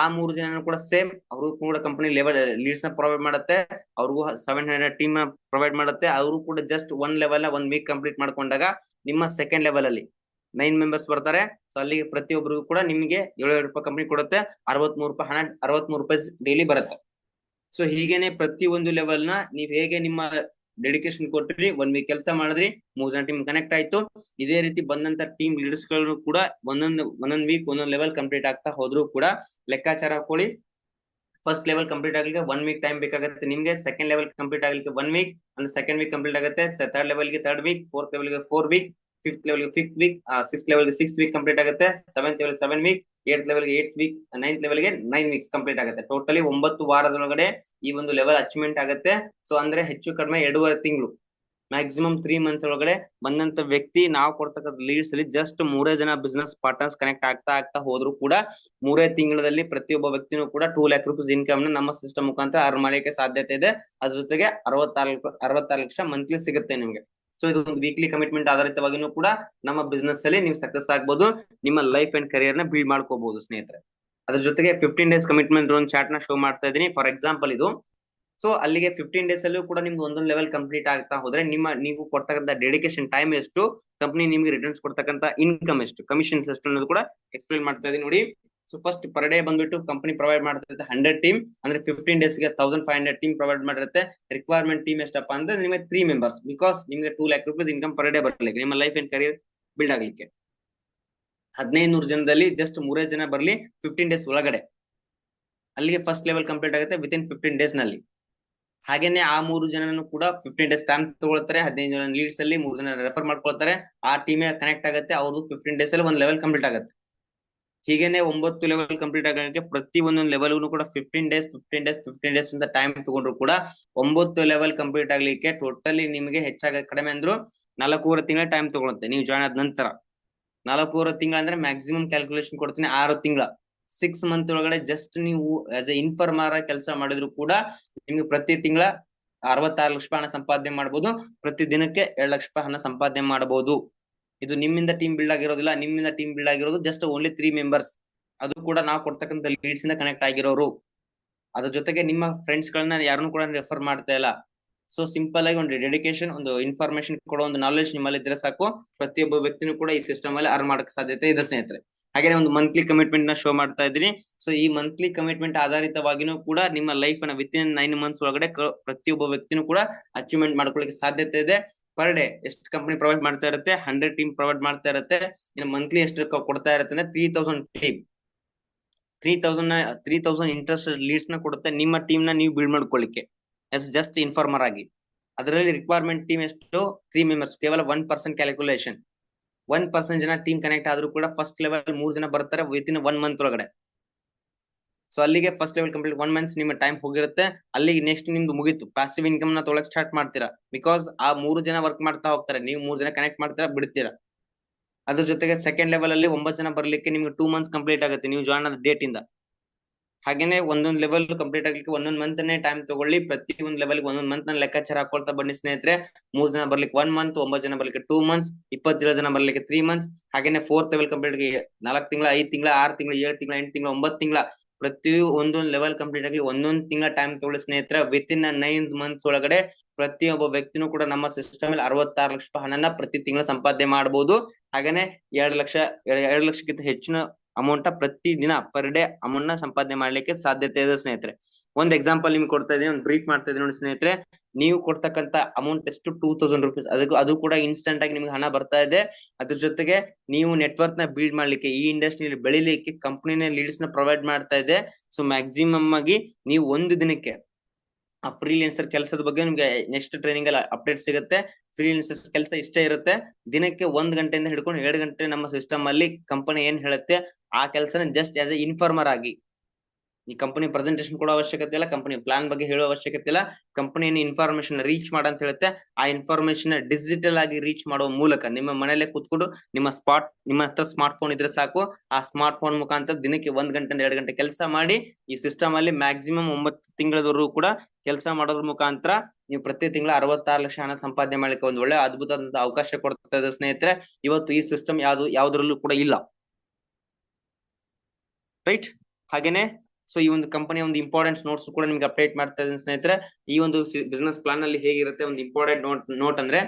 ಆ ಮೂರು ಜನ ಕೂಡ ಸೇಮ್ ಅವರು ಕೂಡ ಕಂಪನಿ ಲೆವೆಲ್ ಲೀಡ್ಸ್ನ ಪ್ರೊವೈಡ್ ಮಾಡುತ್ತೆ, ಅವ್ರಿಗೂ ಸೆವೆನ್ ಹಂಡ್ರೆಡ್ ಟೀಮ್ ಪ್ರೊವೈಡ್ ಮಾಡುತ್ತೆ, ಅವರು ಕೂಡ just one level one week complete ಮಾಡ್ಕೊಂಡಾಗ ನಿಮ್ಮ ಸೆಕೆಂಡ್ ಲೆವೆಲ್ ಅಲ್ಲಿ ನೈನ್ ಮೆಂಬರ್ಸ್ ಬರ್ತಾರೆ. ಸೊ ಅಲ್ಲಿಗೆ ಪ್ರತಿಯೊಬ್ಬರಿಗೂ ಕೂಡ ನಿಮಗೆ ಏಳು ರೂಪಾಯಿ ಕಂಪನಿ ಕೊಡುತ್ತೆ ಅರವತ್ ಮೂರು ರೂಪಾಯಿ ಹಣ ಅರವತ್ ಮೂರು ರೂಪಾಯಿ ಡೈಲಿ ಬರುತ್ತೆ. ಸೊ ಹೀಗೇನೆ ಪ್ರತಿ ಒಂದು ಲೆವೆಲ್ನ ನೀವ್ ಹೇಗೆ ನಿಮ್ಮ ಡೆಡಿಕೇಶನ್ ಕೊಟ್ರಿ ಒನ್ ವೀಕ್ ಕೆಲಸ ಮಾಡಿದ್ರಿ, ಮೂರ್ ಜನ ಟೀಮ್ ಕನೆಕ್ಟ್ ಆಯ್ತು. ಇದೇ ರೀತಿ ಬಂದಂತ ಟೀಮ್ ಲೀಡರ್ಸ್ಗಳು ಕೂಡ ಒಂದೊಂದು, ಒಂದೊಂದ್ ವೀಕ್ ಒಂದೊಂದ್ ಲೆವೆಲ್ ಕಂಪ್ಲೀಟ್ ಆಗ್ತಾ ಹೋದ್ರು ಕೂಡ ಲೆಕ್ಕಾಚಾರ ಹಾಕೊಳ್ಳಿ ಫಸ್ಟ್ ಲೆವೆಲ್ ಕಂಪ್ಲೀಟ್ ಆಗ್ಲಿಕ್ಕೆ ಒನ್ ವೀಕ್ ಟೈಮ್ ಬೇಕಾಗುತ್ತೆ ನಿಮ್ಗೆ ಸೆಕೆಂಡ್ ಲೆವೆಲ್ ಕಂಪ್ಲೀಟ್ ಆಗ್ಲಿಕ್ಕೆ ಒನ್ ವೀಕ್ ಅಂದ್ರೆ ಸೆಕೆಂಡ್ ವೀಕ್ ಕಂಪ್ಲೀಟ್ ಆಗುತ್ತೆ ಥರ್ಡ್ ಲೆವೆಲ್ಗೆ ಥರ್ಡ್ ವೀಕ್ ಫೋರ್ತ್ ಲೆವೆಲ್ಗೆ ಫೋರ್ ವೀಕ್ ಫಿಫ್ತ್ ಲೆವೆಲ್ಗೆ ಫಿಫ್ತ್ ವೀಕ್ ಸಿಕ್ಸ್ ಲೆವೆಲ್ಗೆ ಸಿಕ್ಸ್ ವೀಕ್ ಕಂಪ್ಲೀಟ್ ಆಗುತ್ತೆ seventh level seven week eight ಲೆವೆಲ್ಗೆ ಏಟ್ ವೀಕ್ ನೈನ್ತ್ ಲೆವೆಲ್ಗೆ ನೈನ್ ವೀಕ್ಸ್ ಕಂಪ್ಲೀಟ್ ಆಗುತ್ತೆ. ಟೋಟಲಿ ಒಂಬತ್ತು ವಾರದೊಳಗಡೆ ಈ ಒಂದು ಲೆವೆಲ್ ಅಚೀವ್ಮೆಂಟ್ ಆಗುತ್ತೆ. ಸೊ ಅಂದ್ರೆ ಹೆಚ್ಚು ಕಡಿಮೆ ಎರಡೂವರೆ ತಿಂಗಳು. ಮ್ಯಾಕ್ಸಿಮಮ್ ತ್ರೀ ಮಂತ್ಸ್ ಒಳಗಡೆ ಬಂದಂತ ವ್ಯಕ್ತಿ, ನಾವು ಕೊಡ್ತಕ್ಕಂಥ ಲೀಡ್ಸ್ ಅಲ್ಲಿ ಜಸ್ಟ್ ಮೂರೇ ಜನ ಬಿಸ್ನೆಸ್ ಪಾರ್ಟ್ನರ್ಸ್ ಕನೆಕ್ಟ್ ಆಗ್ತಾ ಆಗ್ತಾ ಹೋದ್ರು ಕೂಡ ಮೂರೇ ತಿಂಗಳಲ್ಲಿ ಪ್ರತಿಯೊಬ್ಬ ವ್ಯಕ್ತಿನೂ ಕೂಡ ಟೂ ಲ್ಯಾಕ್ ರುಪೀಸ್ ಇನ್ಕಮ್ನ ನಮ್ಮ ಸಿಸ್ಟಮ್ ಮುಖಾಂತರ ಅರ್ನ್ ಮಾಡಲಿಕ್ಕೆ ಸಾಧ್ಯತೆ ಇದೆ. ಅದ್ರ ಜೊತೆಗೆ ಅರವತ್ತಾರು ಅರವತ್ತಾರು ಲಕ್ಷ ಮಂತ್ಲಿ ಸಿಗುತ್ತೆ ನಿಮ್ಗೆ. ಸೊ ಇದು ಒಂದು ವೀಕ್ಲಿ ಕಮಿಟ್ಮೆಂಟ್ ಆಧಾರಿತವಾಗಿನೂ ಕೂಡ ನಮ್ಮ ಬಿಸ್ನೆಸ್ ಅಲ್ಲಿ ನೀವು ಸಕ್ಸಸ್ ಆಗ್ಬೋದು. ನಿಮ್ಮ ಲೈಫ್ ಅಂಡ್ ಕರಿಯರ್ನ ಬಿಲ್ಡ್ ಮಾಡ್ಕೋಬಹುದು ಸ್ನೇಹಿತರೆ. ಅದ್ರ ಜೊತೆಗೆ ಫಿಫ್ಟೀನ್ ಡೇಸ್ ಕಮಿಟ್ಮೆಂಟ್ ಒಂದು ಚಾರ್ಟ್ನ ಶೋ ಮಾಡ್ತಾ ಇದೀನಿ ಫಾರ್ ಎಕ್ಸಾಂಪಲ್ ಇದು. ಸೊ ಅಲ್ಲಿಗೆ ಫಿಫ್ಟೀನ್ ಡೇಸ್ ಅಲ್ಲೂ ಕೂಡ ನಿಮ್ಗೆ ಒಂದೊಂದು ಲೆವೆಲ್ ಕಂಪ್ಲೀಟ್ ಆಗ್ತಾ ಹೋದ್ರೆ ನಿಮ್ಮ, ನೀವು ಕೊಡ್ತಕ್ಕಂಥ ಡೆಡಿಕೇಶನ್ ಟೈಮ್ ಎಷ್ಟು ಕಂಪನಿ ನಿಮ್ಗೆ ರಿಟರ್ನ್ಸ್ ಕೊಡ್ತಕ್ಕಂಥ ಇನ್ಕಮ್ ಎಷ್ಟು ಕಮಿಷನ್ಸ್ ಎಷ್ಟು ಅನ್ನೋದು ಕೂಡ ಎಕ್ಸ್ಪ್ಲೈನ್ ಮಾಡ್ತಾ ಇದೀನಿ ನೋಡಿ. ಸೊ ಫಸ್ಟ್ ಪರ್ ಡೇ ಬಂದ್ಬಿಟ್ಟು ಕಂಪನಿ ಪ್ರೊವೈಡ್ ಮಾಡ್ತಿರುತ್ತೆ ಹಂಡ್ರೆಡ್ ಟೀಮ್ ಅಂದ್ರೆ ಫಿಫ್ಟೀನ್ ಡೇಸ್ಗೆ thousand five hundred team provide ಮಾಡಿರುತ್ತೆ. Requirement team ಎಷ್ಟಪ್ಪ ಅಂದ್ರೆ ನಿಮಗೆ ತ್ರೀ ಮೆಂಬರ್ಸ್ ಬಿಕಾಸ್ ನಿಮಗೆ two lakh rupees income per day ಬರಲಿಕ್ಕೆ. ನಿಮ್ಮ ಲೈಫ್ ಅಂಡ್ ಕರಿಯರ್ ಬಿಲ್ಡ್ ಆಗಲಿಕ್ಕೆ? ಹದಿನೈದು ಜನದಲ್ಲಿ ಜಸ್ಟ್ ಮೂರೇ ಜನ ಬರಲಿ ಫಿಫ್ಟೀನ್ ಡೇಸ್ ಒಳಗಡೆ. ಅಲ್ಲಿಗೆ ಫಸ್ಟ್ ಲೆವೆಲ್ ಕಂಪ್ಲೀಟ್ ಆಗುತ್ತೆ ವಿತ್ ಇನ್ ಫಿಫ್ಟೀನ್ ಡೇಸ್ನಲ್ಲಿ. ಹಾಗೇನೆ ಆ ಮೂರು ಜನನು ಕೂಡ ಫಿಫ್ಟೀನ್ ಡೇಸ್ ಟೈಮ್ ತಗೊಳ್ತಾರೆ. ಹದಿನೈದು ಜನ ಲೀಡ್ಸ್ ಅಲ್ಲಿ ಮೂರು ಜನ ರೆಫರ್ ಮಾಡ್ಕೊಳ್ತಾರೆ. ಆ ಟೀಮೇ ಕನೆಕ್ಟ್ ಆಗುತ್ತೆ. ಅವ್ರದ್ದು ಫಿಫ್ಟೀನ್ ಡೇಸ್ ಅಲ್ಲಿ ಒಂದು ಲೆವೆಲ್ ಕಂಪ್ಲೀಟ್ ಆಗುತ್ತೆ. ಹೀಗೇನೆ ಒಂಬತ್ತು ಲೆವೆಲ್ ಕಂಪ್ಲೀಟ್ ಆಗಲಿಕ್ಕೆ ಪ್ರತಿ ಒಂದೊಂದು ಲೆವೆಲ್ ಕೂಡ fifteen days fifteen days fifteen days ಅಂತ ಟೈಮ್ ತಗೊಂಡ್ರು ಕೂಡ ಒಂಬತ್ತು ಲೆವೆಲ್ ಕಂಪ್ಲೀಟ್ ಆಗ್ಲಿಕ್ಕೆ ಟೋಟಲಿ ನಿಮಗೆ ಹೆಚ್ಚಾಗ ಕಡಿಮೆ ಅಂದ್ರು ನಾಲ್ಕೂವರೆ ತಿಂಗಳ ಟೈಮ್ ತಗೊಳುತ್ತೆ. ನೀವು ಜಾಯ್ನ್ ಆದ ನಂತರ. ನಾಲ್ಕೂವರೆ ತಿಂಗಳ ಅಂದ್ರೆ ಮ್ಯಾಕ್ಸಿಮಮ್ ಕ್ಯಾಲ್ಕುಲೇಷನ್ ಕೊಡ್ತೀನಿ ಆರು ತಿಂಗಳ. ಸಿಕ್ಸ್ ಮಂತ್ ಒಳಗಡೆ ಜಸ್ಟ್ ನೀವು ಆಸ್ ಎ ಇನ್ಫರ್ಮರ್ ಕೆಲಸ ಮಾಡಿದ್ರು ಕೂಡ ನಿಮ್ಗೆ ಪ್ರತಿ ತಿಂಗಳ ಅರವತ್ತಾರು ಲಕ್ಷ ಹಣ ಸಂಪಾದನೆ ಮಾಡಬಹುದು ಪ್ರತಿ ದಿನಕ್ಕೆ ಎರಡು ಲಕ್ಷ ರೂಪಾಯಿ ಹಣ ಸಂಪಾದನೆ ಮಾಡಬಹುದು ಇದು ನಿಮ್ಮಿಂದ ಟೀಮ್ ಬಿಲ್ಡ್ ಆಗಿರೋದಿಲ್ಲ, ನಿಮ್ಮಿಂದ ಟೀಮ್ ಬಿಲ್ಡ್ ಆಗಿರೋದು ಜಸ್ಟ್ ಓನ್ಲಿ ತ್ರೀ ಮೆಂಬರ್ಸ್ ಅದು ಕೂಡ ನಾವು ಕೊಡ್ತಕ್ಕಂಥ ಲೀಡ್ಸ್ ಇಂದ ಕನೆಕ್ಟ್ ಆಗಿರೋರು. ಅದ್ರ ಜೊತೆಗೆ ನಿಮ್ಮ ಫ್ರೆಂಡ್ಸ್ ಗಳನ್ನ ಯಾರನ್ನು ಕೂಡ ರೆಫರ್ ಮಾಡ್ತಾ ಇಲ್ಲ. ಸೊ ಸಿಂಪಲ್ ಆಗಿ ಒಂದು ಡೆಡಿಕೇಶನ್ ಒಂದು ಇನ್ಫಾರ್ಮೇಶನ್ ಕೊಡೋ ಒಂದು ನಾಲೆಜ್ ನಿಮ್ಮಲ್ಲಿ ಇದ್ರೆ ಸಾಕು. ಪ್ರತಿಯೊಬ್ಬ ವ್ಯಕ್ತಿನೂ ಕೂಡ ಈ ಸಿಸ್ಟಮ್ ಅಲ್ಲಿ ಅರ್ನ್ ಮಾಡಕ್ ಸಾಧ್ಯತೆ ಇದೆ ಸ್ನೇಹಿತರೆ. ಹಾಗೆ ಒಂದು ಮಂತ್ಲಿ ಕಮಿಟ್ಮೆಂಟ್ನ ಶೋ ಮಾಡ್ತಾ ಇದ್ದೀನಿ ಸೊ ಈ ಮಂತ್ಲಿ ಕಮಿಟ್ಮೆಂಟ್ ಆಧಾರಿತವಾಗಿನೂ ಕೂಡ ನಿಮ್ಮ ಲೈಫ್ನ ವಿತ್ ಇನ್ ನೈನ್ ಮಂತ್ಸ್ ಒಳಗಡೆ ಪ್ರತಿಯೊಬ್ಬ ವ್ಯಕ್ತಿನೂ ಕೂಡ ಅಚೀವ್ಮೆಂಟ್ ಮಾಡ್ಕೊಳ್ಳಿಕ್ಕೆ ಸಾಧ್ಯತೆ ಇದೆ. ಪರ್ ಡೇ ಎಷ್ಟು ಕಂಪನಿ ಪ್ರೊವೈಡ್ ಮಾಡ್ತಾ ಇರುತ್ತೆ? ಹಂಡ್ರೆಡ್ ಟೀಮ್ ಪ್ರೊವೈಡ್ ಮಾಡ್ತಾ ಇರುತ್ತೆ. ಇನ್ನು ಮಂತ್ಲಿ ಎಷ್ಟು ಕೊಡ್ತಾ ಇರುತ್ತೆ ಅಂದ್ರೆ three thousand team three thousand three thousand interest ಲೀಡ್ಸ್ನ ಕೊಡುತ್ತೆ ನಿಮ್ಮ ಟೀಮ್ನ ನೀವು ಬಿಲ್ಡ್ ಮಾಡ್ಕೊಳ್ಳಿಕ್ಕೆ. ಎಸ್ ಜಸ್ಟ್ ಇನ್ಫಾರ್ಮರ್ ಆಗಿ. ಅದರಲ್ಲಿ ರಿಕ್ವೈರ್ಮೆಂಟ್ ಟೀಮ್ ಎಷ್ಟು? ತ್ರೀ ಮೆಂಬರ್ಸ್ ಕೇವಲ one percent calculation one percent ಜನ ಟೀಮ್ ಕನೆಕ್ಟ್ ಆದ್ರೂ ಕೂಡ ಫಸ್ಟ್ ಲೆವೆಲ್ ಮೂರ್ ಜನ ಬರ್ತಾರೆ ವಿತ್ ಇನ್ ಒನ್ ಮಂತ್ ಒಳಗಡೆ. ಸೊ ಅಲ್ಲಿಗೆ first level complete one months ನಿಮ್ಮ ಟೈಮ್ ಹೋಗಿರುತ್ತೆ. ಅಲ್ಲಿಗೆ ನೆಕ್ಸ್ಟ್ ನಿಮ್ದು ಮುಗಿತು. ಪ್ಯಾಸಿವ್ ಇನ್ಕಮ್ನ ತೊಳಕ್ ಸ್ಟಾರ್ಟ್ ಮಾಡ್ತೀರಾ? ಬಿಕಾಸ್ ಆ ಮೂರು ಜನ ವರ್ಕ್ ಮಾಡ್ತಾ ಹೋಗ್ತಾರೆ. ನೀವು ಮೂರು ಜನ ಕನೆಕ್ಟ್ ಮಾಡ್ತೀರಾ, ಬಿಡ್ತೀರಾ? ಅದ್ರ ಜೊತೆಗೆ ಸೆಕೆಂಡ್ ಲೆವೆಲ್ ಅಲ್ಲಿ ಒಂಬತ್ತು ಜನ ಬರ್ಲಿಕ್ಕೆ ನಿಮ್ಗೆ ಟೂ ಮಂತ್ಸ್ ಕಂಪ್ಲೀಟ್ ಆಗುತ್ತೆ. ನೀವು ಜಾಯ್ನ್ ಆದ ಡೇಟ್ ಇಂದ. ಹಾಗೇನೆ ಒಂದೊಂದು ಲೆವೆಲ್ ಕಂಪ್ಲೀಟ್ ಆಗ್ಲಿಕ್ಕೆ ಒಂದೊಂದು ಮಂತ್ ಟೈಮ್ ತಗೊಳ್ಳಿ. ಪ್ರತಿ ಒಂದ್ ಲೆವೆಲ್ ಒಂದೊಂದ್ ಮಂತ್ನ ಲೆಕ್ಕಾಚಾರ ಹಾಕೊಳ್ತಾ ಬನ್ನಿ ಸ್ನೇಹಿತರೆ. ಮೂರ್ ಜನ ಬರ್ಲಿಕ್ಕೆ ಒನ್ ಮಂತ್ ಒಂಬತ್ತು ಜನ ಬರ್ಲಿಕ್ಕೆ ಟೂ ಮಂತ್ಸ್ ಇಪ್ಪತ್ತೇಳು ಜನ ಬರ್ಲಿಕ್ಕೆ ತ್ರೀ ಮಂತ್ಸ್ ಹಾಗೇನೆ ಫೋರ್ತ್ ಲೆವೆಲ್ ಕಂಪ್ಲೀಟ್ ನಾಲ್ಕು ತಿಂಗಳ, ಐದ್ ತಿಂಗಳ, ಆರ್ ತಿಂಗಳ, ಏಳು ತಿಂಗಳ, ಎಂಟು ತಿಂಗಳ, ಒಂಬತ್ತು ತಿಂಗಳ. ಪ್ರತಿ ಒಂದೊಂದು ಲೆವೆಲ್ ಕಂಪ್ಲೀಟ್ ಆಗಲಿ ಒಂದೊಂದು ತಿಂಗಳ ಟೈಮ್ ತಗೊಳ್ಳಿ ಸ್ನೇಹಿತರೆ. ವಿತ್ ಇನ್ ನೈನ್ ಮಂತ್ಸ್ ಒಳಗಡೆ ಪ್ರತಿಯೊಬ್ಬ ವ್ಯಕ್ತಿನೂ ಕೂಡ ನಮ್ಮ ಸಿಸ್ಟಮ್ ಅಲ್ಲಿ ಅರವತ್ತಾರು ಲಕ್ಷ ಹಣನ ಪ್ರತಿ ತಿಂಗಳ ಸಂಪಾದನೆ ಮಾಡಬಹುದು ಹಾಗೇನೆ ಎರಡು ಲಕ್ಷ, ಎರಡು ಲಕ್ಷಕ್ಕಿಂತ ಹೆಚ್ಚಿನ ಅಮೌಂಟ್ ಪ್ರತಿ ದಿನ ಪರ್ ಡೇ ಅಮೌಂಟ್ನ ಸಂಪಾದನೆ ಮಾಡ್ಲಿಕ್ಕೆ ಸಾಧ್ಯತೆ ಇದೆ ಸ್ನೇಹಿತರೆ. ಒಂದ್ ಎಕ್ಸಾಂಪಲ್ ನಿಮ್ಗೆ ಕೊಡ್ತಾ ಇದೀನಿ ಒಂದು ಬ್ರೀಫ್ ಮಾಡ್ತಾ ಇದೀನಿ ನೋಡಿ ಸ್ನೇಹಿತರೆ. ನೀವು ಕೊಡ್ತಕ್ಕಂತ ಅಮೌಂಟ್ ಎಷ್ಟು? ಟೂ ತೌಸಂಡ್ ರುಪೀಸ್ ಅದಕ್ಕೂ, ಅದು ಕೂಡ ಇನ್ಸ್ಟೆಂಟ್ ಆಗಿ ನಿಮ್ಗೆ ಹಣ ಬರ್ತಾ ಇದೆ. ಅದ್ರ ಜೊತೆಗೆ ನೀವು ನೆಟ್ವರ್ಕ್ನ ಬಿಲ್ಡ್ ಮಾಡ್ಲಿಕ್ಕೆ, ಈ ಇಂಡಸ್ಟ್ರಿಯಲ್ಲಿ ಬೆಳಿಲಿಕ್ಕೆ ಕಂಪನಿನ ಲೀಡ್ಸ್ನ ಪ್ರೊವೈಡ್ ಮಾಡ್ತಾ ಇದೆ. ಸೊ ಮ್ಯಾಕ್ಸಿಮಮ್ ಆಗಿ ನೀವು ಒಂದು ದಿನಕ್ಕೆ ಆ ಫ್ರೀಲೆನ್ಸರ್ ಕೆಲಸದ ಬಗ್ಗೆ ನಿಮ್ಗೆ ನೆಕ್ಸ್ಟ್ ಟ್ರೈನಿಂಗ್ ಅಲ್ಲಿ ಅಪ್ಡೇಟ್ ಸಿಗುತ್ತೆ. ಫ್ರೀಲೆನ್ಸರ್ ಕೆಲಸ ಇಷ್ಟೇ ಇರುತ್ತೆ. ದಿನಕ್ಕೆ ಒಂದ್ ಗಂಟೆಯಿಂದ ಹಿಡ್ಕೊಂಡು ಎರಡು ಗಂಟೆ ನಮ್ಮ ಸಿಸ್ಟಮ್ ಅಲ್ಲಿ ಕಂಪನಿ ಏನ್ ಹೇಳುತ್ತೆ, ಆ ಕೆಲಸನ ಜಸ್ಟ್ ಆಸ್ ಎ ಇನ್ಫಾರ್ಮರ್ ಆಗಿ ಈ ಕಂಪನಿ ಪ್ರೆಸೆಂಟೇಶನ್ ಕೊಡೋ ಅವಶ್ಯಕತೆ ಇಲ್ಲ ಕಂಪನಿ ಪ್ಲಾನ್ ಬಗ್ಗೆ ಹೇಳೋ ಅವಶ್ಯಕತೆ ಇಲ್ಲ. ಕಂಪನಿ ಇನ್ಫಾರ್ಮೇಶನ್ ರೀಚ್ ಮಾಡ ಅಂತ ಹೇಳುತ್ತೆ. ಆ ಇನ್ಫಾರ್ಮೇಶನ್ ಡಿಜಿಟಲ್ ಆಗಿ ರೀಚ್ ಮಾಡುವ ಮೂಲಕ ನಿಮ್ಮ ಮನೆಯಲ್ಲೇ ಕೂತ್ಕೊಂಡು ನಿಮ್ಮ ಸ್ಮಾರ್ಟ್ ನಿಮ್ಮ ಹತ್ರ ಸ್ಮಾರ್ಟ್ ಫೋನ್ ಇದ್ರೆ ಸಾಕು. ಆ ಸ್ಮಾರ್ಟ್ ಫೋನ್ ಮುಖಾಂತರ ದಿನಕ್ಕೆ ಒಂದ್ ಗಂಟೆ ಎರಡು ಗಂಟೆ ಕೆಲಸ ಮಾಡಿ, ಈ ಸಿಸ್ಟಮ್ ಅಲ್ಲಿ ಮ್ಯಾಕ್ಸಿಮಮ್ ಒಂಬತ್ತು ತಿಂಗಳವರೆಗೂ ಕೂಡ ಕೆಲಸ ಮಾಡೋದ್ರ ಮುಖಾಂತರ ನೀವು ಪ್ರತಿ ತಿಂಗಳ ಅರವತ್ತಾರು ಲಕ್ಷ ಹಣ ಸಂಪಾದನೆ ಮಾಡ್ಲಿಕ್ಕೆ ಒಂದು ಒಳ್ಳೆ ಅದ್ಭುತವಾದ ಅವಕಾಶ ಕೊಡ್ತಾ ಸ್ನೇಹಿತರೆ. ಇವತ್ತು ಈ ಸಿಸ್ಟಮ್ ಯಾವ್ದು, ಯಾವ್ದ್ರಲ್ಲೂ ಕೂಡ ಇಲ್ಲ. ರೈಟ್ ಹಾಗೇನೆ? ಸೊ ಈ ಒಂದು ಕಂಪನಿಯ ಒಂದು ಇಂಪಾರ್ಟೆಂಟ್ ನೋಟ್ಸ್ ಕೂಡ ನಿಮ್ಗೆ ಅಪ್ಡೇಟ್ ಮಾಡ್ತಾ ಇದ್ದೀನಿ ಸ್ನೇಹಿತರೆ. ಈ ಒಂದು ಬಿಸ್ನೆಸ್ ಪ್ಲಾನ್ ಅಲ್ಲಿ ಹೇಗಿರುತ್ತೆ ಒಂದು ಇಂಪಾರ್ಟೆಂಟ್ ನೋಟ್ ನೋಟ್ ಅಂದ್ರೆ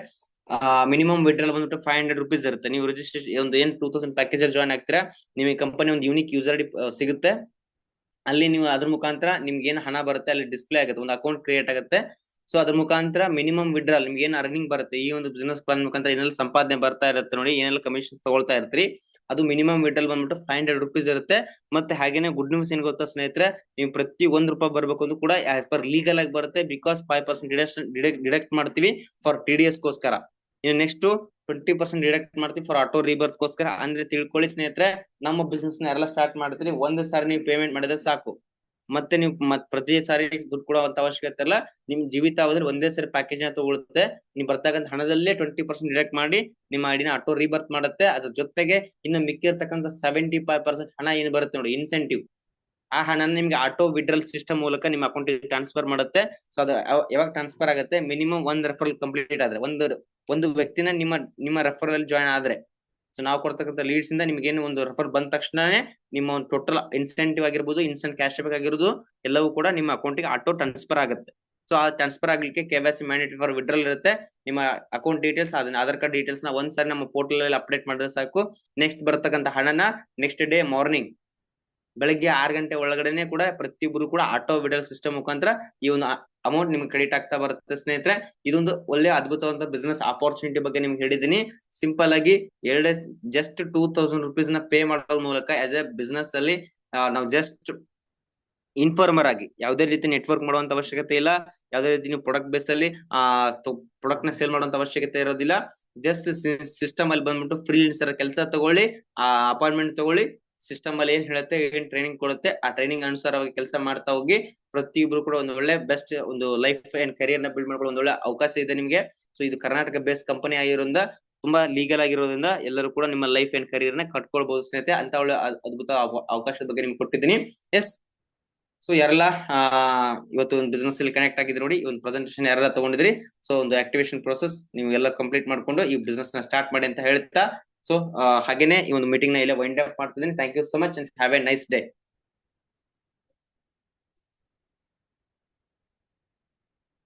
ಮಿನಿಮಮ್ ವಿಡ್ರಲ್ ಬಂದ್ಬಿಟ್ಟು ಫೈವ್ ಹಂಡ್ರೆಡ್ ರುಪೀಸ್ ಇರುತ್ತೆ. ನೀವು ರಿಜಿಸ್ಟ್ರೇಷನ್ ಒಂದು ಏನ್ ಟೂ ತೌಸಂಡ್ ಪ್ಯಾಕೇಜ್ ಅಲ್ಲಿ ಜಾಯ್ನ್ ಆಗ್ತೀರಾ, ನಿಮಗೆ ಕಂಪನಿ ಒಂದು ಯೂನಿಕ್ ಯೂಸರ್ ಸಿಗುತ್ತೆ. ಅಲ್ಲಿ ನೀವು ಅದ್ರ ಮುಖಾಂತರ ನಿಮ್ಗೆ ಏನು ಹಣ ಬರುತ್ತೆ, ಅಲ್ಲಿ ಡಿಸ್ಪ್ಲೇ ಆಗುತ್ತೆ, ಒಂದು ಅಕೌಂಟ್ ಕ್ರಿಯೇಟ್ ಆಗುತ್ತೆ. ಸೊ ಅದ್ರ ಮುಖಾಂತರ ಮಿನಿಮಮ್ ವಿಡ್ರಾಲ್ ನಿಮ್ಗೆ ಏನ್ ಅರ್ನಿಂಗ್ ಬರುತ್ತೆ? ಈ ಒಂದು ಬಿಸಿನೆಸ್ ಪ್ಲಾನ್ ಮುಖಾಂತರ ಏನೆಲ್ಲ ಸಂಪಾದನೆ ಬರ್ತಾ ಇರುತ್ತೆ ನೋಡಿ, ಏನೆಲ್ಲ ಕಮಿಷನ್ ತಗೊಳ್ತಾ ಇರ್ತೀರಿ? ಅದು ಮಿನಿಮಮ್ ವಿಡ್ರಾಲ್ ಬಂದ್ಬಿಟ್ಟು ಫೈವ್ ಹಂಡ್ರೆಡ್ ರುಪೀಸ್ ಇರುತ್ತೆ. ಮತ್ತೆ ಹಾಗೇನೆ ಗುಡ್ ನ್ಯೂಸ್ ಏನ್ ಗೊತ್ತಾ ಸ್ನೇಹಿತರೆ? ನೀವು ಪ್ರತಿ ಒಂದ್ ರೂಪಾಯಿ ಬರ್ಬೇಕು ಅಂದ್ರೂ ಕೂಡ ಆಸ್ ಪರ್ ಲೀಗಲ್ ಆಗಿ ಬರುತ್ತೆ. ಬಿಕಾಸ್ ಫೈವ್ ಪರ್ಸೆಂಟ್ ಡಿಡಕ್ಟ್ ಮಾಡ್ತೀವಿ ಫಾರ್ ಟಿ ಡಿ ಗೋಸ್ಕರ. ಇನ್ನು ನೆಕ್ಸ್ಟ್ ಟ್ವೆಂಟಿ ಪರ್ಸೆಂಟ್ ಡಿಡಕ್ಟ್ ಮಾಡ್ತೀವಿ ಫಾರ್ ಆಟೋ ರೀಬರ್ಸ್ ಗೋಸ್ಕರ ಅಂದ್ರೆ ತಿಳ್ಕೊಳ್ಳಿ ಸ್ನೇಹಿತರೆ, ನಮ್ಮ ಬಿಸ್ನೆಸ್ನ ಎಲ್ಲ ಸ್ಟಾರ್ಟ್ ಮಾಡ್ತೀರಿ ಒಂದ್ ಸಾರಿ ನೀವು ಪೇಮೆಂಟ್ ಮಾಡಿದ್ರೆ ಸಾಕು. ಮತ್ತೆ ನೀವು ಮತ್ ಪ್ರತಿ ಸಾರಿ ದುಡ್ಡು ಕೊಡುವಂತ ಅವಶ್ಯಕತೆ ಇಲ್ಲ. ನಿಮ್ ಜೀವಿತಾವಧಿ ಒಂದೇ ಸರಿ ಪ್ಯಾಕೇಜ್ನ ತಗೊಳುತ್ತೆ ನೀವು ಬರ್ತಕ್ಕಂತ ಹಣದಲ್ಲೇ ಟ್ವೆಂಟಿ ಪರ್ಸೆಂಟ್ ಡಿಡಕ್ಟ್ ಮಾಡಿ ನಿಮ್ಮ ಐಡಿನ ಆಟೋ ರೀಬರ್ತ್ ಮಾಡುತ್ತೆ. ಅದ್ರ ಜೊತೆಗೆ ಇನ್ನು ಮಿಕ್ಕಿರ್ತಕ್ಕಂಥ ಸೆವೆಂಟಿ ಫೈವ್ ಪರ್ಸೆಂಟ್ ಹಣ ಏನ್ ಬರುತ್ತೆ ನೋಡಿ ಇನ್ಸೆಂಟಿವ್ ಆ ಹಣ ನಿಮ್ಗೆ ಆಟೋ ವಿಡ್ರಲ್ ಸಿಸ್ಟಮ್ ಮೂಲಕ ನಿಮ್ಮ ಅಕೌಂಟ್ ಟ್ರಾನ್ಸ್ಫರ್ ಮಾಡುತ್ತೆ. ಸೊ ಅದು ಯಾವ- ಯಾವಾಗ ಟ್ರಾನ್ಸ್ಫರ್ ಆಗುತ್ತೆ? ಮಿನಿಮಮ್ ಒಂದ್ ರೆಫರಲ್ ಕಂಪ್ಲೀಟ್ ಆದ್ರೆ, ಒಂದು ಒಂದು ವ್ಯಕ್ತಿನ ನಿಮ್ಮ ನಿಮ್ಮ ರೆಫರಲ್ ಜಾಯಿನ್ ಆದ್ರೆ. ಸೊ ನಾವು ಕೊಡ್ತಕ್ಕಂಥ ಲೀಡ್ಸ್ ಇಂದ ನಿಮ್ಗೆ ಏನು ಒಂದು ರೆಫರ್ ಬಂದ ತಕ್ಷಣನೇ ನಿಮ್ಮ ಒಂದು ಟೋಟಲ್ ಇನ್ಸೆಂಟಿವ್ ಆಗಿರ್ಬೋದು ಇನ್ಸ್ಟೆಂಟ್ ಕ್ಯಾಶ್ ಬ್ಯಾಕ್ ಆಗಿರೋದು ಎಲ್ಲವೂ ಕೂಡ ನಿಮ್ಮ ಅಕೌಂಟಿಗೆ ಆಟೋ ಟ್ರಾನ್ಸ್ಫರ್ ಆಗುತ್ತೆ. ಸೊ ಆ ಟ್ರಾನ್ಸ್ಫರ್ ಆಗ್ಲಿಕ್ಕೆ K Y C mandatory for withdrawal ಇರುತ್ತೆ. ನಿಮ್ಮ ಅಕೌಂಟ್ ಡೀಟೇಲ್ಸ್ ಅದನ್ನ ಆಧಾರ್ ಕಾರ್ಡ್ ಡೀಟೇಲ್ಸ್ನ ಒಂದ್ ಸಾರಿ ನಮ್ಮ ಪೋರ್ಟಲ್ ಅಲ್ಲಿ ಅಪ್ಡೇಟ್ ಮಾಡಿದ್ರೆ ಸಾಕು. ನೆಕ್ಸ್ಟ್ ಬರ್ತಕ್ಕಂಥ ಹಣನ ನೆಕ್ಸ್ಟ್ ಡೇ ಮಾರ್ನಿಂಗ್ ಬೆಳಗ್ಗೆ ಆರು ಗಂಟೆ ಒಳಗಡೆನೆ ಕೂಡ ಪ್ರತಿಯೊಬ್ಬರು ಕೂಡ ಆಟೋ ವಿಡ್ರಲ್ ಸಿಸ್ಟಮ್ ಮುಖಾಂತರ ಈ ಒಂದು ಅಮೌಂಟ್ ನಿಮ್ಗೆ ಕ್ರೆಡಿಟ್ ಆಗ್ತಾ ಬರುತ್ತೆ, ಸ್ನೇಹಿತರೆ. ಇದೊಂದು ಒಳ್ಳೆ ಅದ್ಭುತವಾದ ಬಿಸ್ನೆಸ್ ಆಪರ್ಚುನಿಟಿ ಬಗ್ಗೆ ನಿಮ್ಗೆ ಹೇಳಿದೀನಿ ಸಿಂಪಲ್ ಆಗಿ ಎರಡೇ ಜಸ್ಟ್ ಟೂ ತೌಸಂಡ್ ರುಪೀಸ್ನ ಪೇ ಮಾಡೋ ಮೂಲಕ ಆಸ್ ಎ ಬಿಸ್ನೆಸ್ ಅಲ್ಲಿ ನಾವು ಜಸ್ಟ್ ಇನ್ಫಾರ್ಮರ್ ಆಗಿ, ಯಾವುದೇ ರೀತಿ ನೆಟ್ವರ್ಕ್ ಮಾಡುವಂತ ಅವಶ್ಯಕತೆ ಇಲ್ಲ. ಯಾವುದೇ ರೀತಿ ನೀವು ಪ್ರಾಡಕ್ಟ್ ಬೇಸ್ ಅಲ್ಲಿ ಪ್ರಾಡಕ್ಟ್ನ ಸೇಲ್ ಮಾಡುವಂತ ಅವಶ್ಯಕತೆ ಇರೋದಿಲ್ಲ. ಜಸ್ಟ್ ಸಿಸ್ಟಮ್ ಅಲ್ಲಿ ಬಂದ್ಬಿಟ್ಟು ಫ್ರೀ ಕೆಲಸ ತಗೊಳ್ಳಿ, ಆ ಅಪಾಯಿಂಟ್ಮೆಂಟ್ ತಗೊಳ್ಳಿ. ಸಿಸ್ಟಮ್ ಅಲ್ಲಿ ಏನ್ ಹೇಳುತ್ತೆ, ಏನ್ ಟ್ರೈನಿಂಗ್ ಕೊಡುತ್ತೆ, ಆ ಟ್ರೈನಿಂಗ್ ಅನುಸಾರವಾಗಿ ಕೆಲಸ ಮಾಡ್ತಾ ಹೋಗಿ ಪ್ರತಿಯೊಬ್ರು ಕೂಡ ಒಂದು ಒಳ್ಳೆ ಬೆಸ್ಟ್ ಒಂದು ಲೈಫ್ ಅಂಡ್ ಕರಿಯರ್ನ ಬಿಲ್ಡ್ ಮಾಡ್ಕೊಳ್ಳೋ ಒಂದು ಒಳ್ಳೆ ಅವಕಾಶ ಇದೆ ನಿಮ್ಗೆ. ಸೊ ಇದು ಕರ್ನಾಟಕ ಬೇಸ್ ಕಂಪನಿ ಆಗಿರೋದ್ರಿಂದ ತುಂಬಾ ಲೀಗಲ್ ಆಗಿರೋದ್ರಿಂದ ಎಲ್ಲರೂ ಕೂಡ ನಿಮ್ಮ ಲೈಫ್ ಅಂಡ್ ಕರಿಯರ್ನ ಕಟ್ಕೊಳ್ಬಹುದು ಸ್ನೇಹಿತರೆ. ಅಂತ ಒಳ್ಳೆ ಅದ್ಭುತ ಅವ- ಅವಕಾಶದ ಬಗ್ಗೆ ನಿಮ್ಗೆ ಕೊಟ್ಟಿದ್ದೀನಿ. ಎಸ್ ಸೊ ಯಾರೆಲ್ಲ ಇವತ್ತು ಒಂದು ಬಿಸ್ನೆಸ್ ಅಲ್ಲಿ ಕನೆಕ್ಟ್ ಆಗಿದ್ರು ನೋಡಿ ಒಂದು ಪ್ರೆಸೆಂಟೇಷನ್ ಯಾರೆಲ್ಲ ತಗೊಂಡಿದ್ರಿ. ಸೊ ಒಂದು ಆಕ್ಟಿವೇಶನ್ ಪ್ರೋಸೆಸ್ ನೀವು ಎಲ್ಲ ಕಂಪ್ಲೀಟ್ ಮಾಡ್ಕೊಂಡು ಈ ಬಿಸ್ನೆಸ್ನ ಸ್ಟಾರ್ಟ್ ಮಾಡಿ ಅಂತ ಹೇಳ್ತಾ ಸೊ ಹಾಗೇನೆ ಈ ಒಂದು ಮೀಟಿಂಗ್ನ ಇಲ್ಲೇ ವೈಂಡ್ ಅಪ್ ಮಾಡ್ತಿದ್ದೀನಿ. Thank you so much and have a nice day